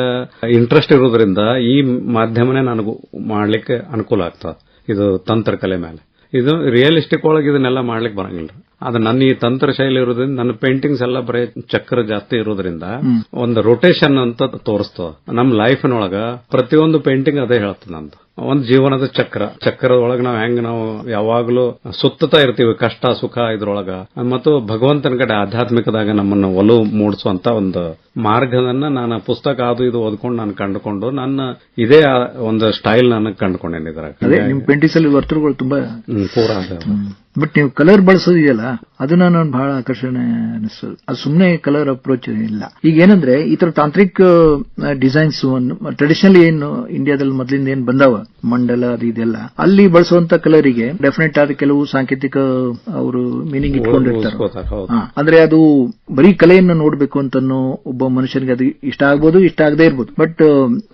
ಇಂಟ್ರೆಸ್ಟ್ ಇರೋದ್ರಿಂದ ಈ ಮಾಧ್ಯಮನೇ ನನಗೂ ಮಾಡ್ಲಿಕ್ಕೆ ಅನುಕೂಲ ಆಗ್ತದೆ. ಇದು ತಂತ್ರ ಕಲೆ ಮೇಲೆ. ಇದು ರಿಯಲಿಸ್ಟಿಕ್ ಒಳಗೆ ಇದನ್ನೆಲ್ಲ ಮಾಡ್ಲಿಕ್ಕೆ ಬರಂಗಿಲ್ಲ. ಅದು ನನ್ನ ಈ ತಂತ್ರ ಶೈಲಿ ಇರೋದ್ರಿಂದ ನನ್ನ ಪೇಂಟಿಂಗ್ಸ್ ಎಲ್ಲ ಬರೀ ಚಕ್ರ ಜಾಸ್ತಿ ಇರೋದ್ರಿಂದ ಒಂದು ರೊಟೇಷನ್ ಅಂತ ತೋರಿಸ್ತದ ನಮ್ಮ ಲೈಫ್ನೊಳಗ ಪ್ರತಿಯೊಂದು ಪೇಂಟಿಂಗ್ ಅದೇ ಹೇಳ್ತದೆ ನಂದು ಒಂದು ಜೀವನದ ಚಕ್ರ. ಚಕ್ರದ ಒಳಗ ನಾವ್ ಹೆಂಗ್ ನಾವು ಯಾವಾಗ್ಲೂ ಸುತ್ತತಾ ಇರ್ತೀವಿ ಕಷ್ಟ ಸುಖ ಇದ್ರೊಳಗ. ಮತ್ತು ಭಗವಂತನ ಕಡೆ ಆಧ್ಯಾತ್ಮಿಕದಾಗ ನಮ್ಮನ್ನು ಒಲವು ಮೂಡಿಸುವಂತ ಒಂದು ಮಾರ್ಗದನ್ನ ನಾನು ಪುಸ್ತಕ ಅದು ಇದು ಓದ್ಕೊಂಡು ನಾನು ಕಂಡುಕೊಂಡು ನನ್ನ ಇದೇ ಒಂದು ಸ್ಟೈಲ್ ನಾನು ಕಂಡುಕೊಂಡೇನೆ ಇದ್ರಾಗ. ಅದೇ ನಿಮ್ ಪೇಂಟಿಂಗ್ಸ್ ಅಲ್ಲಿ ವರ್ತುಗಳು ತುಂಬಾ ಪೂರ. ಬಟ್ ನೀವು ಕಲರ್ ಬಳಸೋದಿದೆಯಲ್ಲ ಅದನ್ನ ನಾನು ಬಹಳ ಆಕರ್ಷಣೆ ಅನಿಸ್ತದೆ. ಅದು ಸುಮ್ಮನೆ ಕಲರ್ ಅಪ್ರೋಚ್ ಇಲ್ಲ. ಈಗ ಏನಂದ್ರೆ ಈ ತರ ತಾಂತ್ರಿಕ ಡಿಸೈನ್ಸ್ ಟ್ರೆಡಿಷನಲ್ ಏನು ಇಂಡಿಯಾದಲ್ಲಿ ಮೊದಲಿಂದ ಏನ್ ಬಂದಾವ? ಮಂಡಲ ಅದು ಇದೆಲ್ಲ. ಅಲ್ಲಿ ಬಳಸುವಂತ ಕಲರಿಗೆ ಡೆಫಿನೆಟ್ ಆದ ಕೆಲವು ಸಾಂಕೇತಿಕ ಅವರು ಮೀನಿಂಗ್ ಇಟ್ಕೊಂಡಿರ್ತಾರೆ. ಅಂದ್ರೆ ಅದು ಬರೀ ಕಲೆಯನ್ನು ನೋಡ್ಬೇಕು ಅಂತನೋ ಒಬ್ಬ ಮನುಷ್ಯನಿಗೆ ಅದು ಇಷ್ಟ ಆಗ್ಬೋದು ಇಷ್ಟ ಆಗದೆ ಇರ್ಬೋದು. ಬಟ್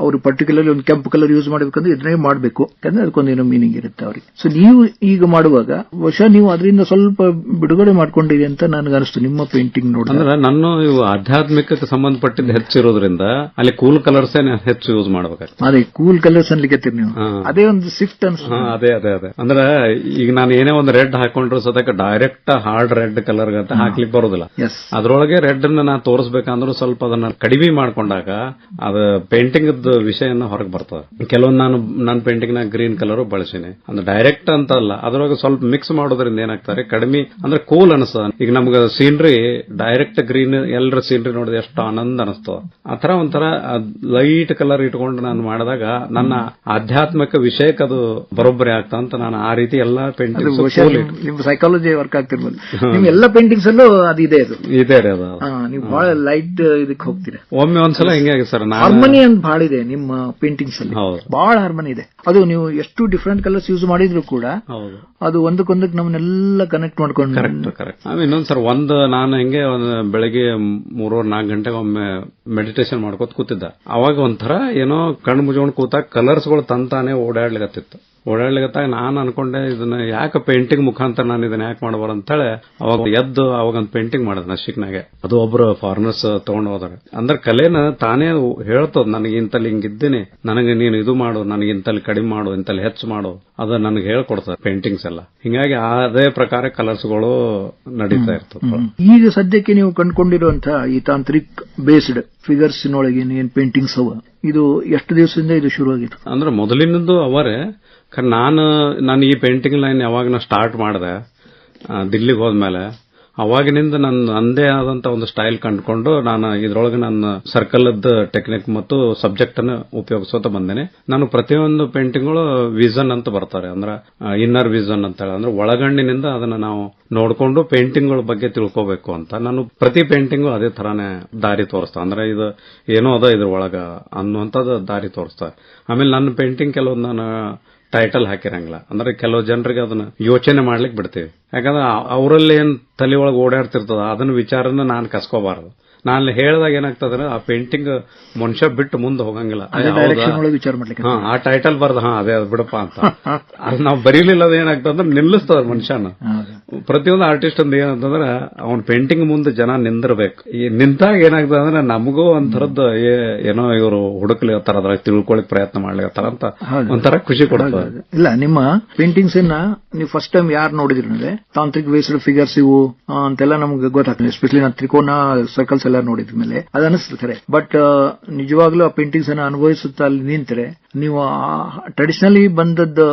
ಅವರು ಪರ್ಟಿಕ್ಯುಲರ್ಲಿ ಒಂದು ಕೆಂಪು ಕಲರ್ ಯೂಸ್ ಮಾಡ್ಬೇಕಂದ್ರೆ ಇದನ್ನೇ ಮಾಡಬೇಕು. ಯಾಕಂದ್ರೆ ಅದಕ್ಕೊಂದೇನೋ ಮೀನಿಂಗ್ ಇರುತ್ತೆ ಅವ್ರಿಗೆ. ಸೊ ನೀವು ಈಗ ಮಾಡುವಾಗ ಬಹುಶಃ ನೀವು ಅದರಿಂದ ಸ್ವಲ್ಪ ಬಿಡುಗಡೆ ಮಾಡ್ಕೊಂಡಿದೆ ಅಂತ ನನಗೆ ಅನಿಸ್ತು ನಿಮ್ಮ ಪೇಂಟಿಂಗ್ ನೋಡಿ ಅಂದ್ರೆ ನನ್ನ ಇವು ಆಧ್ಯಾತ್ಮಿಕಕ್ಕೆ ಸಂಬಂಧಪಟ್ಟಿದ್ದು ಹೆಚ್ಚಿರೋದ್ರಿಂದ ಅಲ್ಲಿ ಕೂಲ್ ಕಲರ್ಸ್ ಹೆಚ್ಚು ಯೂಸ್ ಮಾಡ್ಬೇಕಾಗ್ತದೆ ಅದೇ ಕೂಲ್ ಕಲರ್ಸ್ ಅನ್ಲಿಕ್ಕೆ ನೀವು. ಅದೇ ಒಂದು ಸಿಫ್ಟ್ ಅನ್ಸುತ್ತೆ. ಹಾ, ಅದೇ ಅದೇ ಅದೇ. ಅಂದ್ರೆ ಈಗ ನಾನು ಏನೇ ಒಂದು ರೆಡ್ ಹಾಕೊಂಡ್ರು ಸದಕ್ಕೆ ಡೈರೆಕ್ಟ್ ಹಾರ್ಡ್ ರೆಡ್ ಕಲರ್ ಅಂತ ಹಾಕ್ಲಿಕ್ಕೆ ಬರೋದಿಲ್ಲ. ಅದ್ರೊಳಗೆ ರೆಡ್ ಅನ್ನ ನಾ ತೋರಿಸ್ಬೇಕಂದ್ರೂ ಸ್ವಲ್ಪ ಅದನ್ನ ಕಡಿಮೆ ಮಾಡ್ಕೊಂಡಾಗ ಅದ ಪೇಂಟಿಂಗ್ ವಿಷಯನ ಹೊರಗೆ ಬರ್ತದೆ. ಕೆಲವೊಂದು ನಾನು ನನ್ನ ಪೇಂಟಿಂಗ್ನ ಗ್ರೀನ್ ಕಲರ್ ಬಳಸಿನಿ. ಅಂದ್ರೆ ಡೈರೆಕ್ಟ್ ಅಂತ ಅಲ್ಲ ಅದ್ರೊಳಗೆ ಸ್ವಲ್ಪ ಮಿಕ್ಸ್ ಮಾಡೋದ್ರಿಂದ ಏನಾಗ್ತಾರೆ? ಕಡಿಮೆ ಅಂದ್ರೆ ಕೂಲ್ ಅನಸ ಈಗ ನಮ್ಗ ಸೀನ್ರಿ ಡೈರೆಕ್ಟ್ ಗ್ರೀನ್ ಎಲ್ಲರ ಸೀನ್ರಿ ನೋಡಿದ್ರೆ ಎಷ್ಟು ಆನಂದ ಅನಿಸ್ತದ ಆತರ ಒಂಥರ ಲೈಟ್ ಕಲರ್ ಇಟ್ಕೊಂಡು ನಾನು ಮಾಡಿದಾಗ ನನ್ನ ಆಧ್ಯಾತ್ಮಿಕ ವಿಷಯಕ್ಕೆ ಅದು ಬರೋಬ್ಬರಿ ಆಗ್ತಾ ಅಂತ ನಾನು ಆ ರೀತಿ ಎಲ್ಲಾ ಪೇಂಟಿಂಗ್ ನಿಮ್- ನಿಮ್ಮ ಸೈಕಾಲಜಿ ವರ್ಕ್ ಆಗ್ತಿರ್ಬೋದು. ನಿಮ್ ಎಲ್ಲ ಪೇಂಟಿಂಗ್ಸ್ ಅಲ್ಲೂ ಅದು ಇದೆ ಅದು. ಇದೆ ರೀ ಅದು. ನೀವು ಬಹಳ ಲೈಟ್ ಇದಕ್ಕೆ ಹೋಗ್ತೀರಾ. ಒಮ್ಮೆ ಒಂದ್ಸಲ ಹಿಂಗಾಗಿ ಸರ್ ಹಾರ್ಮನಿ ಅಂತ ಬಹಳ ಇದೆ ನಿಮ್ಮ ಪೇಂಟಿಂಗ್ಸ್ ಅಲ್ಲಿ. ಬಹಳ ಹಾರ್ಮನಿ ಇದೆ. ಅದು ನೀವು ಎಷ್ಟು ಡಿಫ್ರೆಂಟ್ ಕಲರ್ಸ್ ಯೂಸ್ ಮಾಡಿದ್ರು ಕೂಡ ಅದು ಒಂದಕ್ಕೊಂದಕ್ಕೆ ನಮ್ಮನ್ನೆಲ್ಲ ಕನೆಕ್ಟ್ ಮಾಡ್ಕೊಂಡು ಕರೆಕ್ಟ್ ಕರೆಕ್ಟ್ ಆಮೇಲೆ ಇನ್ನೊಂದ್ ಸರ್ ಒಂದು ನಾನು ಹೆಂಗೆ ಒಂದು ಬೆಳಗ್ಗೆ ಮೂರುವರೆ ನಾಲ್ಕು ಗಂಟೆಗೆ ಒಮ್ಮೆ ಮೆಡಿಟೇಷನ್ ಮಾಡ್ಕೋತ ಕೂತಿದ್ದ. ಅವಾಗ ಒಂಥರ ಏನೋ ಕಣ್ಣು ಮುಚ್ಕೊಂಡು ಕೂತಾಗ ಕಲರ್ಸ್ಗಳು ತಂತಾನೆ ಓಡಾಡ್ಲಿಕತ್ತಿತ್ತು. ಓಡಾಡ್ಲಿಕತ್ತಾಗ ನಾನು ಅನ್ಕೊಂಡೆ ಇದನ್ನ ಯಾಕೆ ಪೇಂಟಿಂಗ್ ಮುಖಾಂತರ ನಾನು ಇದನ್ನ ಯಾಕೆ ಮಾಡಬಾರ ಅಂತೇಳಿ ಅವಾಗ ಎದ್ದು ಅವಾಗ ಒಂದು ಪೇಂಟಿಂಗ್ ಮಾಡಿದ್ ನಶಿಕ್ನಾಗೆ. ಅದು ಒಬ್ರು ಫಾರಿನರ್ಸ್ ತಗೊಂಡ್ ಹೋದ್ರೆ. ಅಂದ್ರೆ ಕಲೆನ ತಾನೇ ಹೇಳ್ತದ ನನಗೆ ಇಂತಲ್ಲಿ ಹಿಂಗಿದ್ದೀನಿ ನನಗೆ ನೀನು ಇದು ಮಾಡು ನನಗೆ ಇಂತಲ್ಲಿ ಕಡಿಮೆ ಮಾಡು ಇಂತಲ್ಲಿ ಹೆಚ್ಚು ಮಾಡು. ಅದು ನನಗೆ ಹೇಳ್ಕೊಡ್ತದೆ ಪೇಂಟಿಂಗ್ಸ್ ಎಲ್ಲ. ಹಿಂಗಾಗಿ ಅದೇ ಪ್ರಕಾರ ಕಲರ್ಸ್ಗಳು ನಡೀತಾ ಇರ್ತದೆ. ಈಗ ಸದ್ಯಕ್ಕೆ ನೀವು ಕಂಡುಕೊಂಡಿರುವಂತಹ ಈ ತಾಂತ್ರಿಕ್ ಬೇಸ್ಡ್ ಫಿಗರ್ಸ್ ಏನ್ ಪೇಂಟಿಂಗ್ಸ್ ಅವ? ಇದು ಎಷ್ಟು ದಿವಸದಿಂದ ಇದು ಶುರುವಾಗಿತ್ತು? ಅಂದ್ರೆ ಮೊದಲಿನಿಂದ ಅವರೇ ಖರೆ ನಾನು ನಾನು ಈ ಪೇಂಟಿಂಗ್ ಲೈನ್ ಯಾವಾಗ ನಾನು ಸ್ಟಾರ್ಟ್ ಮಾಡಿದೆ ದಿಲ್ಲಿಗೆ ಹೋದ್ಮೇಲೆ, ಅವಾಗಿನಿಂದ ನನ್ನ ಅಂದೇ ಆದಂತ ಒಂದು ಸ್ಟೈಲ್ ಕಂಡುಕೊಂಡು ನಾನು ಇದ್ರೊಳಗೆ ನನ್ನ ಸರ್ಕಲ್ದ ಟೆಕ್ನಿಕ್ ಮತ್ತು ಸಬ್ಜೆಕ್ಟ್ ಅನ್ನು ಉಪಯೋಗಿಸೋತ ಬಂದೇನೆ. ನಾನು ಪ್ರತಿಯೊಂದು ಪೇಂಟಿಂಗ್ಗಳು ವಿಷನ್ ಅಂತ ಬರ್ತಾರೆ. ಅಂದ್ರೆ ಇನ್ನರ್ ವಿಷನ್ ಅಂತ ಹೇಳಿ. ಅಂದ್ರೆ, ಒಳಗಣ್ಣಿನಿಂದ ಅದನ್ನ ನಾವು ನೋಡಿಕೊಂಡು ಪೇಂಟಿಂಗ್ಗಳ ಬಗ್ಗೆ ತಿಳ್ಕೋಬೇಕು ಅಂತ. ನಾನು ಪ್ರತಿ ಪೇಂಟಿಂಗು ಅದೇ ತರಾನೇ ದಾರಿ ತೋರಿಸ್ತಾ. ಅಂದ್ರೆ, ಇದು ಏನೋ ಅದ ಇದ್ರ ಒಳಗ ಅನ್ನುವಂಥದ್ದು ದಾರಿ ತೋರಿಸ್ತಾ. ಆಮೇಲೆ ನನ್ನ ಪೇಂಟಿಂಗ್ ಕೆಲವೊಂದು ನಾನು ಟೈಟಲ್ ಹಾಕಿರಂಗಿಲ್ಲ. ಅಂದ್ರೆ ಕೆಲವು ಜನರಿಗೆ ಅದನ್ನ ಯೋಚನೆ ಮಾಡ್ಲಿಕ್ಕೆ ಬಿಡ್ತೇವೆ. ಯಾಕಂದ್ರೆ ಅವರಲ್ಲಿ ಏನ್ ತಲೆ ಒಳಗೆ ಓಡಾಡ್ತಿರ್ತದ ಅದನ್ನ ವಿಚಾರನ ನಾನು ಕಸ್ಕೋಬಾರದು. ನಾನು ಹೇಳಿದಾಗ ಏನಾಗ್ತದ ಆ ಪೇಂಟಿಂಗ್ ಮನುಷ್ಯ ಬಿಟ್ಟು ಮುಂದೆ ಹೋಗಂಗಿಲ್ಲ. ಆ ಟೈಟಲ್ ಬರ್ದ ಹಾ ಅದೇ ಅದು ಬಿಡಪ್ಪ ಅಂತ. [laughs] ಅದು ನಾವು ಬರೀಲಿಲ್ಲ ಅದು ಏನಾಗ್ತದ ಅಂದ್ರೆ ನಿಲ್ಲಿಸ್ತದ ಮನುಷ್ಯನ. ಪ್ರತಿಯೊಂದು ಆರ್ಟಿಸ್ಟ್ ಅಂದ್ ಏನಂತಂದ್ರ ಅವನ್ ಪೇಂಟಿಂಗ್ ಮುಂದೆ ಜನ ನಿಂದಿರ್ಬೇಕು. ಈ ನಿಂತಾಗ ಏನಾಗ್ತದೆ ಅಂದ್ರೆ ನಮಗೂ ಒಂಥರದ್ದು ಏನೋ ಇವರು ಹುಡುಕ್ಲಿಕತ್ತಾರ ಅದ್ರಾಗ ತಿಳ್ಕೊಳಕ್ ಪ್ರಯತ್ನ ಮಾಡ್ಲಿಕತ್ತಾರ ಅಂತ. ಒಂಥರ ಖುಷಿ ಕೊಡ್ತದೆ. ಇಲ್ಲ ನಿಮ್ಮ ಪೇಂಟಿಂಗ್ಸ್ ಅನ್ನ ನೀವು ಫಸ್ಟ್ ಟೈಮ್ ಯಾರು ನೋಡಿದ್ರಿ ಅಂದ್ರೆ ತಾಂತ್ರಿಕ ಬೇಸ್ಡ್ ಫಿಗರ್ಸ್ ಇವು ಅಂತೆಲ್ಲ ನಮ್ಗೆ ಗೊತ್ತಾಗ್ತದೆ. ಎಸ್ಪೆಷಲಿ ನಾನು ತ್ರಿಕೋನ ಸರ್ಕಲ್ಸ್ ಎಲ್ಲ ನೋಡಿದ ಮೇಲೆ ಅದು ಬಟ್ ನಿಜವಾಗ್ಲೂ ಆ ಪೇಂಟಿಂಗ್ಸ್ ಅನ್ನು ಅನುಭವಿಸುತ್ತಾ ಅಲ್ಲಿ ನಿಂತರೆ ನೀವು ಟ್ರೆಡಿಷನಲಿ ಬಂದದ್ದು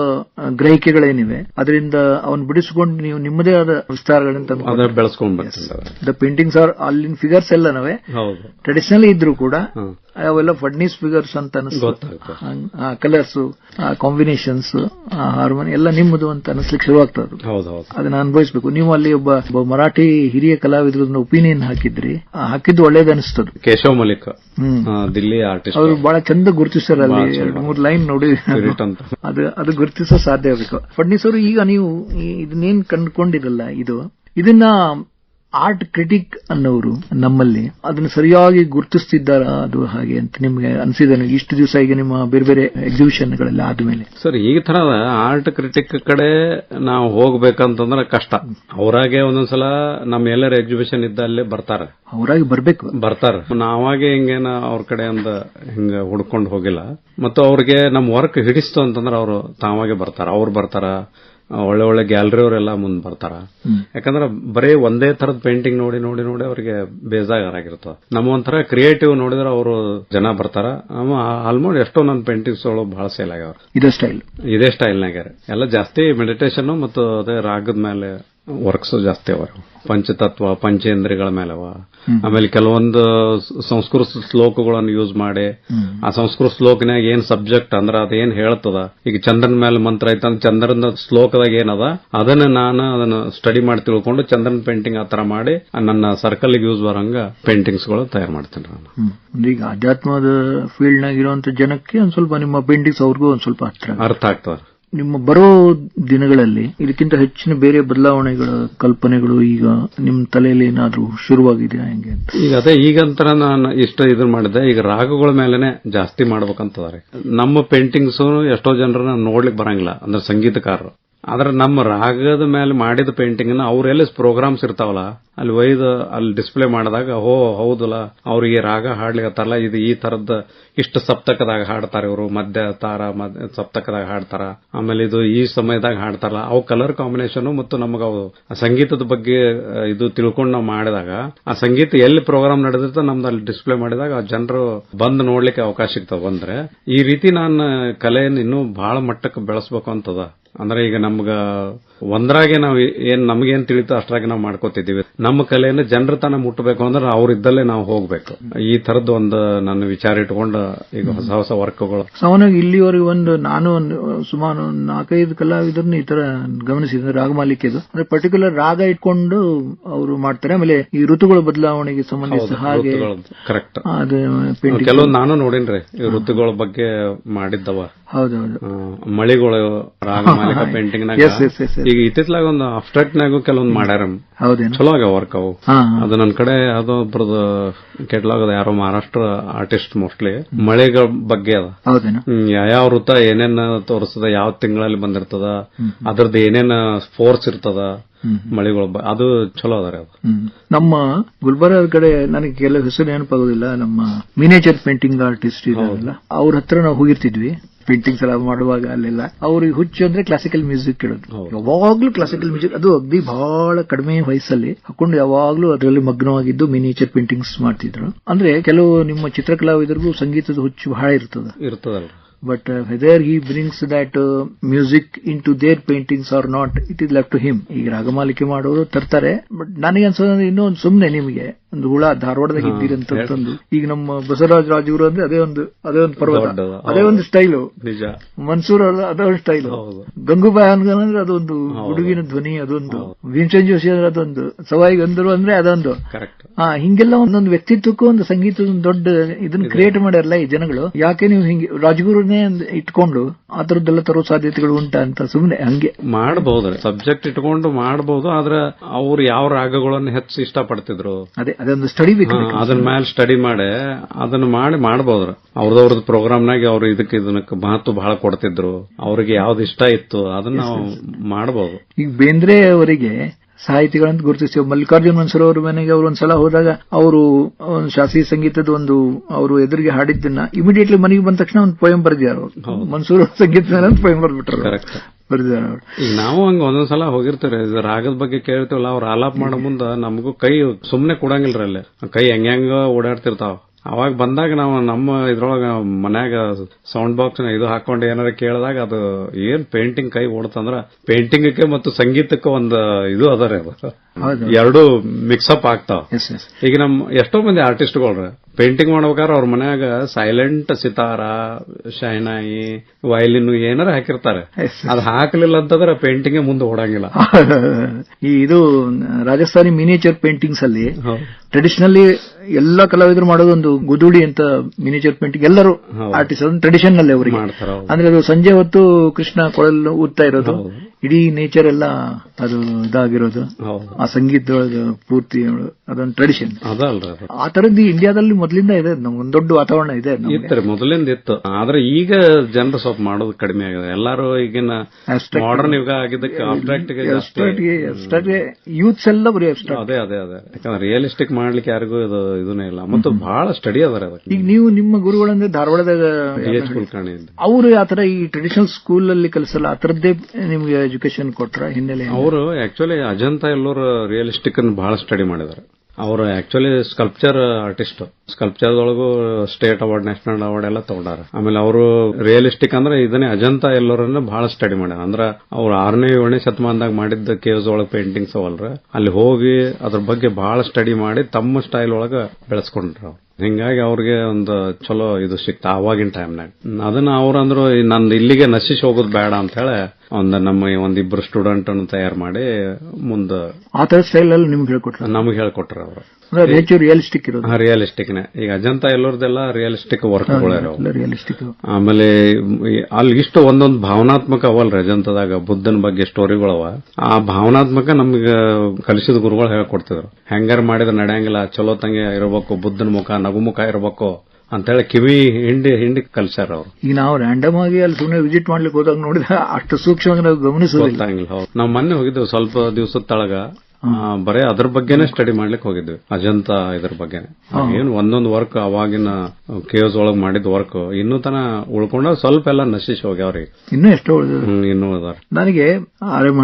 ಗ್ರಹಿಕೆಗಳೇನಿವೆ ಅದರಿಂದ ಅವನ್ ಬಿಡಿಸಿಕೊಂಡು ನೀವು ನಿಮ್ಮದೇ ಆದ ಬೆಳೆಸ್ಕೊಂಡ್ ದ ಪೇಂಟಿಂಗ್ಸ್ ಆರ್ ಅಲ್ಲಿನ ಫಿಗರ್ಸ್ ಎಲ್ಲನವೇ. ಹೌದು. ಟ್ರೆಡಿಷನಲಿ ಇದ್ರು ಕೂಡ. ಅವೆಲ್ಲ ಫಡ್ನೀಸ್ ಫಿಗರ್ಸ್ ಅಂತ ಗೊತ್ತಾಗ್ತದೆ ಕಲರ್ಸ್ ಕಾಂಬಿನೇಷನ್ಸ್ ಹಾರ್ಮೋನಿ ಎಲ್ಲ ನಿಮ್ಮದು ಅಂತ ಅನಿಸ್ಲಿಕ್ಕೆ ಶುರುವಾಗ್ತದೆ ಅದನ್ನ ಅನುಭವಿಸಬೇಕು. ನೀವು ಅಲ್ಲಿ ಒಬ್ಬ ಮರಾಠಿ ಹಿರಿಯ ಕಲಾವಿದ್ರನ್ನ ಒಪಿನಿಯನ್ ಹಾಕಿದ್ರಿ. ಹಾಕಿದ್ದು ಒಳ್ಳೇದು ಅನಿಸ್ತದೆ ಕೇಶವ್ ಮಲಿಕ್ ದಿಲ್ಲಿ ಆರ್ಟಿಸ್ಟ್ ಅವರು ಬಹಳ ಚಂದ ಗುರುತಿಸ್ತಾರೆ ಅಲ್ಲಿ. ಮೂರು ಲೈನ್ ನೋಡಿ. ಅದು ಅದು ಗುರುತಿಸೋ ಸಾಧ್ಯ ಆಗಬೇಕು. ಫಡ್ನೀಸ್ ಅವರು ಈಗ ನೀವು ಇದನ್ನೇನ್ ಕಂಡುಕೊಂಡಿರಲ್ಲ ಇದು ಇದನ್ನ ಆರ್ಟ್ ಕ್ರಿಟಿಕ್ ಅನ್ನೋರು ನಮ್ಮಲ್ಲಿ ಅದನ್ನು ಸರಿಯಾಗಿ ಗುರುತಿಸ್ತಿದ್ದಾರ ಅದು ಹಾಗೆ ಅಂತ ನಿಮ್ಗೆ ಅನಿಸಿದ ಇಷ್ಟು ದಿವಸ ಈಗ ನಿಮ್ಮ ಬೇರೆ ಬೇರೆ ಎಕ್ಸಿಬಿಷನ್ ಗಳೆಲ್ಲ ಆದ್ಮೇಲೆ ಸರ್ ಈ ತರದ ಆರ್ಟ್ ಕ್ರಿಟಿಕ್ ಕಡೆ ನಾವು ಹೋಗ್ಬೇಕಂತಂದ್ರೆ ಕಷ್ಟ. ಅವರಾಗೆ ಒಂದೊಂದ್ಸಲ ನಮ್ಮ ಎಲ್ಲರ ಎಕ್ಸಿಬಿಷನ್ ಇದ್ದ ಅಲ್ಲಿ ಬರ್ತಾರೆ. ಅವರಾಗಿ ಬರ್ಬೇಕು. ಬರ್ತಾರೆ. ನಾವಾಗೆ ಹಿಂಗೇನ ಅವ್ರ ಕಡೆ ಅಂದ ಹಿಂಗ ಹುಡ್ಕೊಂಡು ಹೋಗಿಲ್ಲ. ಮತ್ತು ಅವ್ರಿಗೆ ನಮ್ಮ ವರ್ಕ್ ಹಿಡಿಸ್ತು ಅಂತಂದ್ರೆ ಅವರು ತಾವಾಗೆ ಬರ್ತಾರ. ಅವ್ರು ಬರ್ತಾರ? ಒಳ್ಳೆ ಒಳ್ಳೆ ಗ್ಯಾಲರಿ ಅವರೆಲ್ಲ ಮುಂದ್ ಬರ್ತಾರ. ಯಾಕಂದ್ರೆ ಬರೀ ಒಂದೇ ತರದ ಪೇಂಟಿಂಗ್ ನೋಡಿ ನೋಡಿ ನೋಡಿ ಅವ್ರಿಗೆ ಬೇಜಾರಾಗಿರ್ತದ ನಮ್ಮ ಒಂಥರ ಕ್ರಿಯೇಟಿವ್ ನೋಡಿದ್ರೆ ಅವರು ಜನ ಬರ್ತಾರ. ಆಲ್ಮೋಸ್ಟ್ ಎಷ್ಟೋ ನನ್ನ ಪೇಂಟಿಂಗ್ಸ್ ಬಹಳ ಸೇಲ್ ಆಗ್ಯಾವ ಇದೇ ಸ್ಟೈಲ್. ಇದೇ ಸ್ಟೈಲ್ನಾಗ ಎಲ್ಲ ಜಾಸ್ತಿ ಮೆಡಿಟೇಷನ್ ಮತ್ತು ಅದೇ ರಾಗದ ಮೇಲೆ ವರ್ಕ್ಸ್ ಜಾಸ್ತಿ ಅವ. ಪಂಚತತ್ವ ಪಂಚೇಂದ್ರಿಗಳ ಮೇಲೆ ಅವ ಆಮೇಲೆ ಕೆಲವೊಂದು ಸಂಸ್ಕೃತ ಶ್ಲೋಕಗಳನ್ನು ಯೂಸ್ ಮಾಡಿ ಆ ಸಂಸ್ಕೃತ ಶ್ಲೋಕನಾಗ ಏನ್ ಸಬ್ಜೆಕ್ಟ್ ಅಂದ್ರ ಅದೇನ್ ಹೇಳ್ತದ? ಈಗ ಚಂದ್ರನ ಮೇಲೆ ಮಂತ್ರ ಐತಂದ್ರ ಚಂದ್ರನ ಶ್ಲೋಕದಾಗ ಏನದ? ಅದನ್ನ ನಾನು ಅದನ್ನ ಸ್ಟಡಿ ಮಾಡಿ ತಿಳ್ಕೊಂಡು ಚಂದ್ರನ್ ಪೇಂಟಿಂಗ್ ಆತರ ಮಾಡಿ ನನ್ನ ಸರ್ಕಲ್ ಯೂಸ್ ಬರಂಗ ಪೇಂಟಿಂಗ್ಸ್ಗಳು ತಯಾರು ಮಾಡ್ತೇನೆ ನಾನು. ಈಗ ಆಧ್ಯಾತ್ಮದ ಫೀಲ್ಡ್ ನಾಗ ಇರುವಂತ ಜನಕ್ಕೆ ಒಂದ್ ಸ್ವಲ್ಪ ನಿಮ್ಮ ಪೇಂಟಿಂಗ್ಸ್ ಅವ್ರಿಗೂ ಒಂದ್ ಸ್ವಲ್ಪ ಹತ್ರ ಅರ್ಥ ಆಗ್ತದ. ನಿಮ್ಮ ಬರೋ ದಿನಗಳಲ್ಲಿ ಇದಕ್ಕಿಂತ ಹೆಚ್ಚಿನ ಬೇರೆ ಬದಲಾವಣೆಗಳ ಕಲ್ಪನೆಗಳು ಈಗ ನಿಮ್ಮ ತಲೆಯಲ್ಲಿ ಏನಾದರೂ ಶುರುವಾಗಿದೆಯಾ ಹೆಂಗೆ ಈಗ ಅದೇ, ಈಗಂತರ ನಾನು ಇಷ್ಟ ಇದನ್ನ ಮಾಡಿದೆ. ಈಗ ರಾಗಗಳ ಮೇಲೆನೆ ಜಾಸ್ತಿ ಮಾಡ್ಬೇಕಂತದಾರೆ. ನಮ್ಮ ಪೇಂಟಿಂಗ್ಸ್ ಎಷ್ಟೋ ಜನರನ್ನ ನೋಡ್ಲಿಕ್ಕೆ ಬರಂಗಿಲ್ಲ. ಅಂದ್ರೆ ಸಂಗೀತಕಾರರು. ಆದ್ರೆ ನಮ್ಮ ರಾಗದ ಮೇಲೆ ಮಾಡಿದ ಪೇಂಟಿಂಗ್ನ ಎಲ್ಲಿ ಪ್ರೋಗ್ರಾಮ್ಸ್ ಇರ್ತಾವಲ್ಲ, ಅಲ್ಲಿ ಒಯ್ದು, ಅಲ್ಲಿ ಡಿಸ್ಪ್ಲೇ ಮಾಡಿದಾಗ, ಹೋ, ಹೌದಲ್ಲ ಅವ್ರಿಗೆ ರಾಗ ಹಾಡ್ಲಿಕತ್ತಾರಲ್ಲ, ಇದು ಈ ತರದ ಇಷ್ಟು ಸಪ್ತಕದಾಗ ಹಾಡ್ತಾರೆ ಇವರು, ಮಧ್ಯ, ತಾರ ಸಪ್ತಕದಾಗ ಹಾಡ್ತಾರ. ಆಮೇಲೆ ಇದು ಈ ಸಮಯದಾಗ ಹಾಡ್ತಾರಲ್ಲ, ಅವು ಕಲರ್ ಕಾಂಬಿನೇಷನ್ ಮತ್ತು ನಮಗ ಸಂಗೀತದ ಬಗ್ಗೆ ಇದು ತಿಳ್ಕೊಂಡು ನಾವು ಮಾಡಿದಾಗ, ಆ ಸಂಗೀತ ಎಲ್ಲಿ ಪ್ರೋಗ್ರಾಮ್ ನಡೆದಿರ್ತ ನಮ್ದು ಅಲ್ಲಿ ಡಿಸ್ಪ್ಲೇ ಮಾಡಿದಾಗ ಜನರು ಬಂದು ನೋಡ್ಲಿಕ್ಕೆ ಅವಕಾಶ ಸಿಗ್ತಾವ. ಬಂದ್ರೆ ಈ ರೀತಿ ನಾನು ಕಲೆಯನ್ನು ಇನ್ನೂ ಬಹಳ ಮಟ್ಟಕ್ಕೆ ಬೆಳೆಸಬೇಕು ಅಂತದ. ಅಂದ್ರೆ ಈಗ ನಮ್ಗ ಒಂದ್ರಾಗೆ ನಾವು ಏನ್ ನಮಗೇನ್ ತಿಳಿತೋ ಅಷ್ಟ್ರಾಗೆ ನಾವು ಮಾಡ್ಕೋತಿದ್ದೀವಿ. ನಮ್ಮ ಕಲೆಯನ್ನು ಜನರ ತಾನ ಮುಟ್ಟಬೇಕು ಅಂದ್ರೆ ಅವ್ರಿದ್ದಲ್ಲೇ ನಾವು ಹೋಗ್ಬೇಕು. ಈ ತರದ್ದು ಒಂದು ನನ್ನ ವಿಚಾರ ಇಟ್ಕೊಂಡು ಈಗ ಹೊಸ ಹೊಸ ವರ್ಕ್ಗಳು. ಸಾಮಾನ್ಯವಾಗಿ ಇಲ್ಲಿವರೆಗೆ ಒಂದು ನಾನು ಒಂದು ಸುಮಾರು ನಾಲ್ಕೈದು ಕಲಾವಿದರನ್ನ ಈ ತರ ರಾಗ ರಾಗಮಾಲಿಕೆದು ಅಂದ್ರೆ ಪರ್ಟಿಕ್ಯುಲರ್ ರಾಗ ಇಟ್ಕೊಂಡು ಅವರು ಮಾಡ್ತಾರೆ. ಆಮೇಲೆ ಈ ಋತುಗಳ ಬದಲಾವಣೆಗೆ ಸಂಬಂಧಿಸಿದ ಹಾಗೆ ಕರೆಕ್ಟ್ ಕೆಲವೊಂದು ನಾನು ನೋಡಿನ್ರಿ ಈ ಋತುಗಳ ಬಗ್ಗೆ ಮಾಡಿದ್ದವ. ಹೌದೌದು. ಮಳಿಗಳು ರಾಗ ಮಾಲಿಕ [laughs] ಪೇಂಟಿಂಗ್ ಈಗ ಇತ್ತಿತ್ಲಾಗ ಒಂದು ಅಬ್ಸ್ಟ್ರಾಕ್ಟ್ ನಾಗು ಕೆಲವೊಂದು ಮಾಡ್ಯಾರ. ಚಲೋ ಆಗ್ಯಾವ ವರ್ಕ್ ಅವು. ಅದು ನನ್ನ ಕಡೆ ಅದು ಒಬ್ಬರದ ಕೆಟ್ಲಾಗ್ ಅದ. ಯಾರೋ ಮಹಾರಾಷ್ಟ್ರ ಆರ್ಟಿಸ್ಟ್ ಮೋಸ್ಟ್ಲಿ ಮಳೆಗಳ ಬಗ್ಗೆ ಅದ. ಯಾವ ವೃತ್ತ ಏನೇನ ತೋರಿಸ್ತದ ಯಾವ ತಿಂಗಳಲ್ಲಿ ಬಂದಿರ್ತದ ಅದರದ ಏನೇನ್ ಫೋರ್ಸ್ ಇರ್ತದ ಮಳೆಗಳ ಅದು ಚಲೋ ಅದ ಅದು. ನಮ್ಮ ಗುಲ್ಬರ್ಗ ಕಡೆ ನನಗೆ ಕೆಲವು ಹೆಸರು ನೆನಪಾಗೋದಿಲ್ಲ. ನಮ್ಮ ಮಿನೇಚರ್ ಪೇಂಟಿಂಗ್ ಆರ್ಟಿಸ್ಟ್ ಅವ್ರ ಹತ್ರ ನಾವು ಹೋಗಿರ್ತಿದ್ವಿ. ಪೇಂಟಿಂಗ್ಸ್ ಎಲ್ಲ ಮಾಡುವಾಗ ಅಲ್ಲೆಲ್ಲ. ಅವ್ರಿಗೆ ಹುಚ್ಚು ಅಂದ್ರೆ ಕ್ಲಾಸಿಕಲ್ ಮ್ಯೂಸಿಕ್ ಕೇಳೋದು. ಯಾವಾಗ್ಲೂ ಕ್ಲಾಸಿಕಲ್ ಮ್ಯೂಸಿಕ್ ಅದು ಅಗ್ದಿ ಬಹಳ ಕಡಿಮೆ ವಯಸ್ಸಲ್ಲಿ ಹಾಕೊಂಡು ಯಾವಾಗ್ಲೂ ಅದರಲ್ಲಿ ಮಗ್ನವಾಗಿದ್ದು ಮಿನಿಚರ್ ಪೇಂಟಿಂಗ್ಸ್ ಮಾಡ್ತಿದ್ರು. ಅಂದ್ರೆ ಕೆಲವು ನಿಮ್ಮ ಚಿತ್ರಕಲಾವಿದರಿಗೂ ಸಂಗೀತದ ಹುಚ್ಚು ಬಹಳ ಇರ್ತದ. But whether he brings that music into their paintings are not it is left to him ಈಗ ರಾಗಮಾಲಿಕೆ ಮಾಡೋರು ತರ್ತಾರೆ ಬಟ್ ನನಗೆ ಅನ್ಸೋದ್ರೆ ಇನ್ನೊಂದು ಸುಮ್ನೆ ನಿಮಗೆ. ಒಂದು ಹುಳ ಧಾರವಾಡದಾಗ ಇದ್ದೀರಂತ ಈಗ ನಮ್ಮ ಬಸವರಾಜ ರಾಜಗುರು ಅಂದ್ರೆ ಅದೇ ಒಂದು ಅದೇ ಒಂದು ಪರ್ವತ. ಅದೇ ಒಂದು ಸ್ಟೈಲು ನಿಜ. ಮನ್ಸೂರ್ ಅಲ್ಲ ಅದೇ ಒಂದು ಸ್ಟೈಲು. ಗಂಗೂಬಾಯಿ ಅಂದ್ರೆ ಅದೊಂದು ಹುಡುಗಿನ ಧ್ವನಿ ಅದೊಂದು. ಭೀಮಸೇನ್ ಜೋಶಿ ಅಂದ್ರೆ ಅದೊಂದು. ಸವಾಯಿ ಗಂಧರ್ವ ಅಂದ್ರೆ ಅದೊಂದು. ಹಾ ಹಿಂಗೆಲ್ಲ ಒಂದೊಂದು ವ್ಯಕ್ತಿತ್ವಕ್ಕೂ ಒಂದು ಸಂಗೀತದ ದೊಡ್ಡ ಇದನ್ನ ಕ್ರಿಯೇಟ್ ಮಾಡ್ಯಾರಲ್ಲ ಈ ಜನಗಳು. ಯಾಕೆ ನೀವು ಹಿಂಗೆ ರಾಜಗುರುನೇ ಇಟ್ಕೊಂಡು ಆ ತರದ್ದೆಲ್ಲ ತರೋ ಸಾಧ್ಯತೆಗಳು ಉಂಟಾ ಅಂತ ಸುಮ್ನೆ ಹಂಗೆ. ಮಾಡಬಹುದು ಸಬ್ಜೆಕ್ಟ್ ಇಟ್ಕೊಂಡು ಮಾಡಬಹುದು ಆದ್ರೆ ಅವ್ರು ಯಾವ ರಾಗಗಳನ್ನು ಹೆಚ್ಚು ಇಷ್ಟಪಡ್ತಿದ್ರು? ಅದೇ. ಅದೊಂದು ಸ್ಟಡಿ ಅದನ್ನ ಮೇಲೆ ಸ್ಟಡಿ ಮಾಡಿ ಅದನ್ನ ಮಾಡಿ ಮಾಡಬಹುದ್ರ ಅವ್ರದವ್ರದ್ದು ಪ್ರೋಗ್ರಾಮ್ನಾಗ ಅವ್ರು ಇದಕ್ಕೆ ಇದಕ್ಕೆ ಮಹತ್ವ ಬಹಳ ಕೊಡ್ತಿದ್ರು. ಅವ್ರಿಗೆ ಯಾವ್ದು ಇಷ್ಟ ಇತ್ತು ಅದನ್ನ ನಾವು ಮಾಡಬಹುದು ಈಗ ಬೇಂದ್ರೆ ಅವರಿಗೆ ಸಾಹಿತಿಗಳಂತ ಗುರುತಿಸ್ತೇವೆ. ಮಲ್ಲಿಕಾರ್ಜುನ್ ಮನ್ಸೂರ್ ಅವ್ರ ಮನೆಗೆ ಅವರು ಒಂದ್ಸಲ ಹೋದಾಗ ಅವರು ಒಂದು ಶಾಸ್ತ್ರೀಯ ಸಂಗೀತದ ಒಂದು ಅವರು ಎದುರಿಗೆ ಹಾಡಿದ್ದನ್ನ ಇಮಿಡಿಯೇಟ್ಲಿ ಮನೆಗೆ ಬಂದ ತಕ್ಷಣ ಒಂದು ಪೊಯಂ ಬರೆದಿದ್ದಾರೆ ಅವರು. ಮನ್ಸೂರ್ ಅವ್ರ ಸಂಗೀತ ಪೋಯಂ ಬರ್ಬಿಟ್ರು ಬರೆದಿದ್ದಾರೆ ಈಗ ನಾವು ಹಂಗ ಒಂದೊಂದ್ಸಲ ಹೋಗಿರ್ತೀರಿ. ರಾಗದ ಬಗ್ಗೆ ಕೇಳ್ತೇವಲ್ಲ, ಅವ್ರ ಆಲಾಪ್ ಮಾಡೋ ಮುಂದ ನಮಗೂ ಕೈ ಸುಮ್ನೆ ಕೊಡಂಗಿಲ್ರಿ ಅಲ್ಲಿ ಕೈ ಹೆಂಗ್ ಹೆಂಗ ಓಡಾಡ್ತಿರ್ತಾವ. ಅವಾಗ ಬಂದಾಗ ನಾವು ನಮ್ಮ ಇದ್ರೊಳಗ ಮನ್ಯಾಗ ಸೌಂಡ್ ಬಾಕ್ಸ್ ಇದು ಹಾಕೊಂಡು ಏನಾರ ಕೇಳಿದಾಗ ಅದು ಏನ್ ಪೇಂಟಿಂಗ್ ಕೈ ಓಡ್ತಂದ್ರ ಪೇಂಟಿಂಗಕ್ಕೆ ಮತ್ತು ಸಂಗೀತಕ್ಕೆ ಒಂದು ಇದು ಅದ ಅದು. ಹೌದು. ಎರಡು ಮಿಕ್ಸಪ್ ಆಗ್ತಾವ. ಎಸ್ ಎಸ್ ಈಗ ನಮ್ ಎಷ್ಟೋ ಮಂದಿ ಆರ್ಟಿಸ್ಟ್ಗಳ ಪೇಂಟಿಂಗ್ ಮಾಡ್ಬೇಕಾದ್ರೆ ಅವ್ರ ಮನ್ಯಾಗ ಸೈಲೆಂಟ್ ಸಿತಾರ ಶೈನಾಯಿ ವಯಲಿನ್ ಏನಾರ ಹಾಕಿರ್ತಾರೆ. ಅದು ಹಾಕ್ಲಿಲ್ಲ ಅಂತಂದ್ರೆ ಪೇಂಟಿಂಗ್ ಮುಂದೆ ಓಡಂಗಿಲ್ಲ. [laughs] ಈ ಇದು ರಾಜಸ್ಥಾನಿ ಮಿನಿಯೇಚರ್ ಪೇಂಟಿಂಗ್ಸ್ ಅಲ್ಲಿ. ಟ್ರೆಡಿಷನಲಿ ಎಲ್ಲಾ ಕಲಾವಿದರು ಮಾಡೋದು ಒಂದು ಗುದುಡಿ ಅಂತ ಮಿನಿಚರ್ ಪೇಂಟಿಂಗ್ ಎಲ್ಲರೂ. ಆರ್ಟಿಸ್ಟ್ ಟ್ರೆಡಿಷನ್ನಲ್ಲಿ ಅವರಿಗೆ. ಅಂದ್ರೆ ಅದು ಸಂಜೆ ಹೊತ್ತು ಕೃಷ್ಣ ಕೊಳಲು ಊದ್ತಾ ಇರೋದು. ಇಡೀ ನೇಚರ್ ಎಲ್ಲ ಅದು ಇದಾಗಿರೋದು. ಆ ಸಂಗೀತದ ಪೂರ್ತಿ ಅದೊಂದು ಟ್ರೆಡಿಷನ್ ಆ ತರದ್ದು ಇಂಡಿಯಾದಲ್ಲಿ ಮೊದಲಿಂದ ಇದೆ. ಒಂದ್ ದೊಡ್ಡ ವಾತಾವರಣ ಇದೆ ಮೊದಲಿಂದ ಇತ್ತು. ಆದ್ರೆ ಈಗ ಜನರು ಸ್ವಲ್ಪ ಮಾಡೋದು ಕಡಿಮೆ ಆಗಿದೆ. ಎಲ್ಲಾರು ಈಗಿನ. ಮಾಡರ್ನ್ ಯುಗ ಆಗಿದ್ದಕ್ಕೆ ಅಬ್ಸ್ಟ್ರಾಕ್ಟ್ ಯೂತ್ಸ್ ಎಲ್ಲ ಬರೀ ಅಷ್ಟೇ ಅದೇ ಅದೇ ಅದೇ. ಯಾಕಂದ್ರೆ ರಿಯಲಿಸ್ಟಿಕ್ ಮಾಡ್ಲಿಕ್ಕೆ ಯಾರಿಗೂ ಇದು ಇದನ್ನೇ ಇಲ್ಲ. ಮತ್ತು ಬಹಳ ಸ್ಟಡಿ ಅದಾರ ಈಗ ನೀವು ನಿಮ್ಮ ಗುರುಗಳಂದ್ರೆ ಧಾರವಾಡದಾಗ ಅವರು ಆತರ ಈ ಟ್ರೆಡಿಷನಲ್ ಸ್ಕೂಲ್ ಅಲ್ಲಿ ಕಲಿಸಲ್ಲ? ಆ ತರದ್ದೇ ನಿಮ್ಗೆ ಎಜುಕೇಶನ್ ಕೊಟ್ರ ಹಿನ್ನೆಲೆ ಅವರು ಆಕ್ಚುಲಿ ಅಜಂತ ಎಲ್ಲೋರ್ ರಿಯಲಿಸ್ಟಿಕ್ ಅನ್ನು ಬಹಳ ಸ್ಟಡಿ ಮಾಡಿದ್ದಾರೆ. ಅವರು ಆಕ್ಚುಲಿ ಸ್ಕಲ್ಪ್ಚರ್ ಆರ್ಟಿಸ್ಟ್ ಸ್ಕಲ್ಪ್ಚರ್ ಒಳಗೂ ಸ್ಟೇಟ್ ಅವಾರ್ಡ್ ನ್ಯಾಷನಲ್ ಅವಾರ್ಡ್ ಎಲ್ಲ ತಗೊಂಡಾರ. ಆಮೇಲೆ ಅವರು ರಿಯಲಿಸ್ಟಿಕ್ ಅಂದ್ರೆ ಇದನ್ನೇ ಅಜಂತ ಎಲ್ಲರನ್ನ ಬಹಳ ಸ್ಟಡಿ ಮಾಡ್ಯಾರ. ಅಂದ್ರ ಅವ್ರು ಆರನೇ ಏಳನೇ ಶತಮಾನದಾಗ ಮಾಡಿದ್ದ ಕೇವ್ಸ್ ಒಳಗ ಪೇಂಟಿಂಗ್ಸ್ ಅವಲ್ರ, ಅಲ್ಲಿ ಹೋಗಿ ಅದ್ರ ಬಗ್ಗೆ ಬಹಳ ಸ್ಟಡಿ ಮಾಡಿ ತಮ್ಮ ಸ್ಟೈಲ್ ಒಳಗ ಬೆಳೆಸ್ಕೊಂಡ್ರ ಅವ್ರು. ಹಿಂಗಾಗಿ ಅವ್ರಿಗೆ ಒಂದು ಚಲೋ ಇದು ಸಿಕ್ತ ಅವಾಗಿನ ಟೈಮ್ನಾಗ ಅದನ್ನ ಅವ್ರಂದ್ರು ನಂದು ಇಲ್ಲಿಗೆ ನಶಿಸಿ ಹೋಗೋದು ಬೇಡ ಅಂತ ಹೇಳಿ ಒಂದ್ ನಮ್ಮ ಒಂದಿಬ್ಬರು ಸ್ಟೂಡೆಂಟ್ ಅನ್ನು ತಯಾರು ಮಾಡಿ ಮುಂದ ಆ ತರ ಸ್ಟೈಲ್ ಅಲ್ಲಿ ನಿಮ್ಗೆ ಹೇಳ್ಕೊಟ್ರು? ನಮ್ಗೆ ಹೇಳ್ಕೊಟ್ರು ಅವರು. ಹೆಚ್ಚು ರಿಯಲಿಸ್ಟಿಕ್ ಇರೋದು? ರಿಯಲಿಸ್ಟಿಕ್ನೆ ಈಗ ಅಜಂತ ಎಲ್ಲರದೆಲ್ಲ ರಿಯಲಿಸ್ಟಿಕ್ ವರ್ಕ್ ರಿಯಲಿಸ್ಟಿಕ್ ಆಮೇಲೆ ಅಲ್ಲಿ ಇಷ್ಟು ಒಂದೊಂದು ಭಾವನಾತ್ಮಕ ಅವಲ್ರಿ ಅಜಂತದಾಗ ಬುದ್ಧನ ಬಗ್ಗೆ ಸ್ಟೋರಿಗಳವ ಆ ಭಾವನಾತ್ಮಕ ನಮ್ಗೆ ಕಲಿಸಿದ ಗುರುಗಳು ಹೇಳ್ಕೊಡ್ತಿದ್ರು. ಹೆಂಗಾರ ಮಾಡಿದ್ರೆ ನಡೆಯಂಗಿಲ್ಲ ಚಲೋ ತಂಗೆ ಇರಬೇಕು ಬುದ್ಧನ ಮುಖ ನಗು ಮುಖ ಇರಬೇಕು. ಅಂತೇಳಿ ಕಿವಿ ಹಿಂಡಿ ಹಿಂಡಿ ಕಲ್ಸ್ಯಾರ ಅವ್ರು. ಈಗ ನಾವು ರ್ಯಾಂಡಮ್ ಆಗಿ ಅಲ್ಲಿ ಸುಮ್ಮನೆ ವಿಸಿಟ್ ಮಾಡ್ಲಿಕ್ಕೆ ಹೋದಾಗ ನೋಡಿದ್ರೆ ಅಷ್ಟು ಸೂಕ್ಷ್ಮವಾಗಿ ನಾವು ಗಮನಿಸೋದಿಲ್ಲ. ಗೊತ್ತಾಗಿಲ್ಲ ನಾವು ಮೊನ್ನೆ ಹೋಗಿದ್ದೇವೆ ಸ್ವಲ್ಪ ದಿವಸದ ತಳಗ. ಬರೇ ಅದ್ರ ಬಗ್ಗೆನೆ ಸ್ಟಡಿ ಮಾಡ್ಲಿಕ್ಕೆ ಹೋಗಿದ್ವಿ. ಅಜಂತ ಇದ್ರ ಬಗ್ಗೆನೆ. ಏನು ಒಂದೊಂದು ವರ್ಕ್ ಅವಾಗಿನ ಕೇಸ್ ಒಳಗ್ ಮಾಡಿದ ವರ್ಕ್ ಇನ್ನೂ ತನ ಉಳ್ಕೊಂಡ ಸ್ವಲ್ಪ ಎಲ್ಲ ನಶಿಸಿ ಹೋಗ್ಯಾವ್ರಿ. ಇನ್ನೂ ಎಷ್ಟೋ ಇನ್ನೂ ಅದಾರ ನನಗೆ ಆರ್ಯ ಎಂ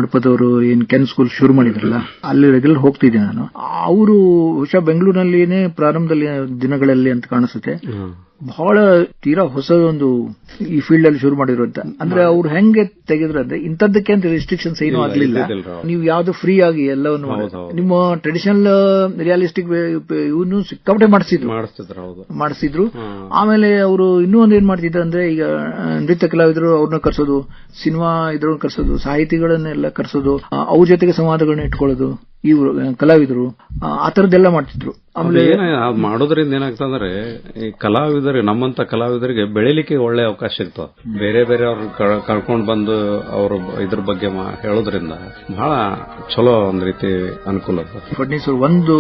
ಏನ್ ಕೆನ್ ಸ್ಕೂಲ್ ಶುರು ಮಾಡಿದ್ರಲ್ಲ ಅಲ್ಲಿ ರೆಗ್ಯುಲರ್ ಹೋಗ್ತಿದ್ದೆ ನಾನು. ಅವರು ಬಹುಶಃ ಬೆಂಗಳೂರಿನಲ್ಲಿನೇ ಪ್ರಾರಂಭದಲ್ಲಿ ದಿನಗಳಲ್ಲಿ ಅಂತ ಕಾಣಿಸುತ್ತೆ. ಬಹಳ ತೀರಾ ಹೊಸ ಒಂದು ಈ ಫೀಲ್ಡ್ ಅಲ್ಲಿ ಶುರು ಮಾಡಿರುವಂತ. ಅಂದ್ರೆ ಅವ್ರು ಹೆಂಗೆ ತೆಗೆದ್ರು ಅಂದ್ರೆ ಇಂಥದ್ದಕ್ಕೆ ಅಂತ ರೆಸ್ಟ್ರಿಕ್ಷನ್ಸ್ ಏನು ಆಗಲಿಲ್ಲ. ನೀವು ಯಾವ್ದು ಫ್ರೀ ಆಗಿ ಎಲ್ಲವನ್ನು. ನಿಮ್ಮ ಟ್ರೆಡಿಷನಲ್ ರಿಯಾಲಿಸ್ಟಿಕ್ ಇವನು ಸಿಕ್ಕಾಪಟ್ಟೆ ಮಾಡಿಸಿದ್ರು. ಮಾಡಿಸಿದ್ರು. ಆಮೇಲೆ ಅವರು ಇನ್ನೂ ಒಂದು ಏನ್ ಮಾಡ್ತಿದ್ರು ಅಂದ್ರೆ ಈಗ ನೃತ್ಯ ಕಲಾವಿದರು ಅವ್ರನ್ನ ಕರ್ಸೋದು ಸಿನಿಮಾ ಇದ್ರ ಕರ್ಸೋದು ಸಾಹಿತಿಗಳನ್ನೆಲ್ಲ ಕರ್ಸೋದು ಅವ್ರ ಜೊತೆಗೆ ಸಂವಾದಗಳನ್ನ ಇಟ್ಕೊಳ್ಳೋದು ಇವರು ಕಲಾವಿದರು ಆ, ತರದ್ದೆಲ್ಲ ಮಾಡ್ತಿದ್ರು. ಆಮೇಲೆ ಮಾಡೋದ್ರಿಂದ ಏನಾಗ್ತಂದ್ರೆ ಈ ಕಲಾವಿದರು ನಮ್ಮಂತ ಕಲಾವಿದರಿಗೆ ಬೆಳಿಲಿಕ್ಕೆ ಒಳ್ಳೆ ಅವಕಾಶ ಇರ್ತಾವ ಬೇರೆ ಬೇರೆ ಅವ್ರು ಕಳ್ಕೊಂಡ್ ಬಂದು ಅವರು ಇದ್ರ ಬಗ್ಗೆ ಹೇಳೋದ್ರಿಂದ ಬಹಳ ಚಲೋ ಒಂದ್ ರೀತಿ ಅನುಕೂಲ ಫಡ್ನೀಸ್ ಒಂದು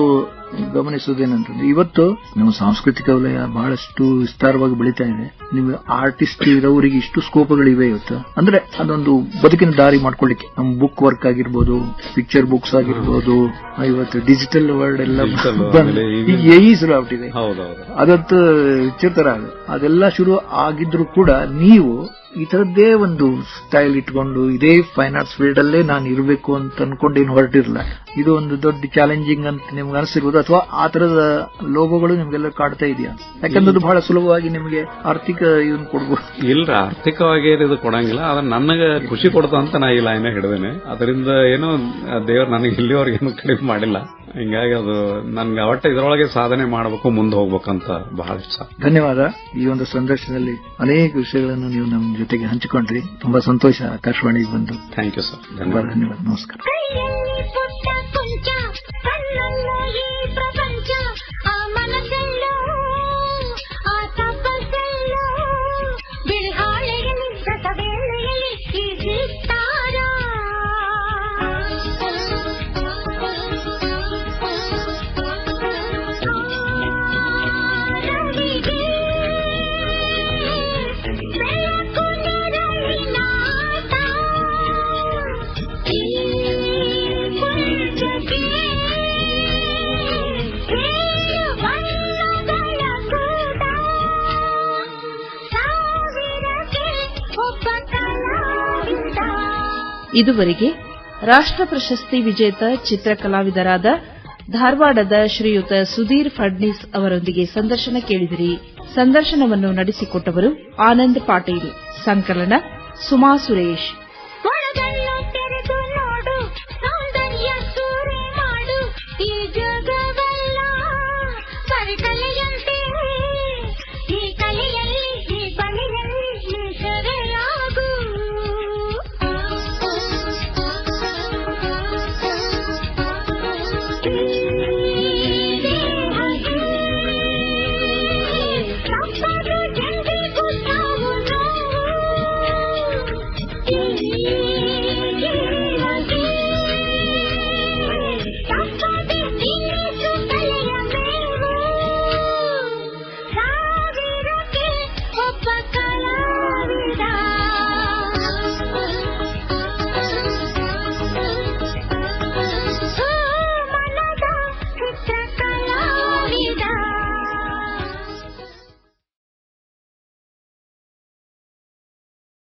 ಗಮನಿಸೋದೇನಂತಂದ್ರೆ ಇವತ್ತು ನಮ್ಮ ಸಾಂಸ್ಕೃತಿಕ ವಲಯ ಬಹಳಷ್ಟು ವಿಸ್ತಾರವಾಗಿ ಬೆಳೀತಾ ಇದೆ. ನಿಮ್ಗೆ ಆರ್ಟಿಸ್ಟ್ ಇರೋರಿಗೆ ಇಷ್ಟು ಸ್ಕೋಪ್ಗಳಿವೆ ಇವತ್ತು. ಅಂದ್ರೆ ಅದೊಂದು ಬದುಕಿನ ದಾರಿ ಮಾಡ್ಕೊಳ್ಳಿಕ್ಕೆ. ನಮ್ಮ ಬುಕ್ ವರ್ಕ್ ಆಗಿರ್ಬೋದು ಪಿಕ್ಚರ್ ಬುಕ್ಸ್ ಆಗಿರ್ಬೋದು ಇವತ್ತು ಡಿಜಿಟಲ್ ವರ್ಲ್ಡ್ ಎಲ್ಲ ಶುರು ಆಗ್ಬಿಟ್ಟಿದೆ ಅದಂತೂ ವಿಚಿತ್ರ ಅದು. ಅದೆಲ್ಲ ಶುರು ಆಗಿದ್ರು ಕೂಡ ನೀವು ಈ ತರದ್ದೇ ಒಂದು ಸ್ಟೈಲ್ ಇಟ್ಕೊಂಡು ಇದೇ ಫೈನ್ ಆರ್ಟ್ಸ್ ಫೀಲ್ಡ್ ಅಲ್ಲೇ ನಾನು ಇರಬೇಕು ಅಂತ ಅನ್ಕೊಂಡು ಏನು ಹೊರಟಿರಲ್ಲ. ಇದು ಒಂದು ದೊಡ್ಡ ಚಾಲೆಂಜಿಂಗ್ ಅಂತ ನಿಮ್ಗೆ ಅನಿಸಿರ್ಬೋದು ಅಥವಾ ಆ ತರದ ಲೋಗೋಗಳು ನಿಮ್ಗೆಲ್ಲ ಕಾಡ್ತಾ ಇದೆಯಾ? ಯಾಕಂದ್ರೆ ಬಹಳ ಸುಲಭವಾಗಿ ನಿಮಗೆ ಆರ್ಥಿಕ ಇದನ್ನ ಕೊಡ್ಬೋದು. ಇಲ್ಲ, ಆರ್ಥಿಕವಾಗಿ ಇದು ಕೊಡಂಗಿಲ್ಲ, ಆದ್ರೆ ನನಗೆ ಖುಷಿ ಕೊಡ್ತಾ ಅಂತ ನಾ ಈ ಲೈನ್ ಹಿಡಿದೇನೆ. ಅದರಿಂದ ಏನೋ ದೇವರು ನನಗೆ ಇಲ್ಲಿವರೆಗೆ ಏನು ಕಡಿಮೆ ಮಾಡಿಲ್ಲ. ಹಿಂಗಾಗಿ ಅದು ನನ್ಗೆ ಅವಟ್ಟ ಇದರೊಳಗೆ ಸಾಧನೆ ಮಾಡಬೇಕು ಮುಂದೆ ಹೋಗ್ಬೇಕಂತ ಬಹಳ ಇಷ್ಟ. ಧನ್ಯವಾದ. ಈ ಒಂದು ಸಂದರ್ಶನದಲ್ಲಿ ಅನೇಕ ವಿಷಯಗಳನ್ನು ನೀವು ನಮ್ಮ ಜೊತೆಗೆ ಹಂಚಿಕೊಂಡ್ರಿ. ತುಂಬಾ ಸಂತೋಷ ಆಕಾಶವಾಣಿಗೆ ಬಂದು. ಥ್ಯಾಂಕ್ ಯು ಸರ್ ಧನ್ಯವಾದ ಧನ್ಯವಾದ. ನಮಸ್ಕಾರ. ಇದುವರೆಗೆ ರಾಷ್ಟ್ರ ಪ್ರಶಸ್ತಿ ವಿಜೇತ ಚಿತ್ರಕಲಾವಿದರಾದ ಧಾರವಾಡದ ಶ್ರೀಯುತ ಸುಧೀರ್ ಫಡ್ನೀಸ್ ಅವರೊಂದಿಗೆ ಸಂದರ್ಶನ ಕೇಳಿದಿರಿ. ಸಂದರ್ಶನವನ್ನು ನಡೆಸಿಕೊಟ್ಟವರು ಆನಂದ್ ಪಾಟೀಲ್, ಸಂಕಲನ ಸುಮಾ ಸುರೇಶ್.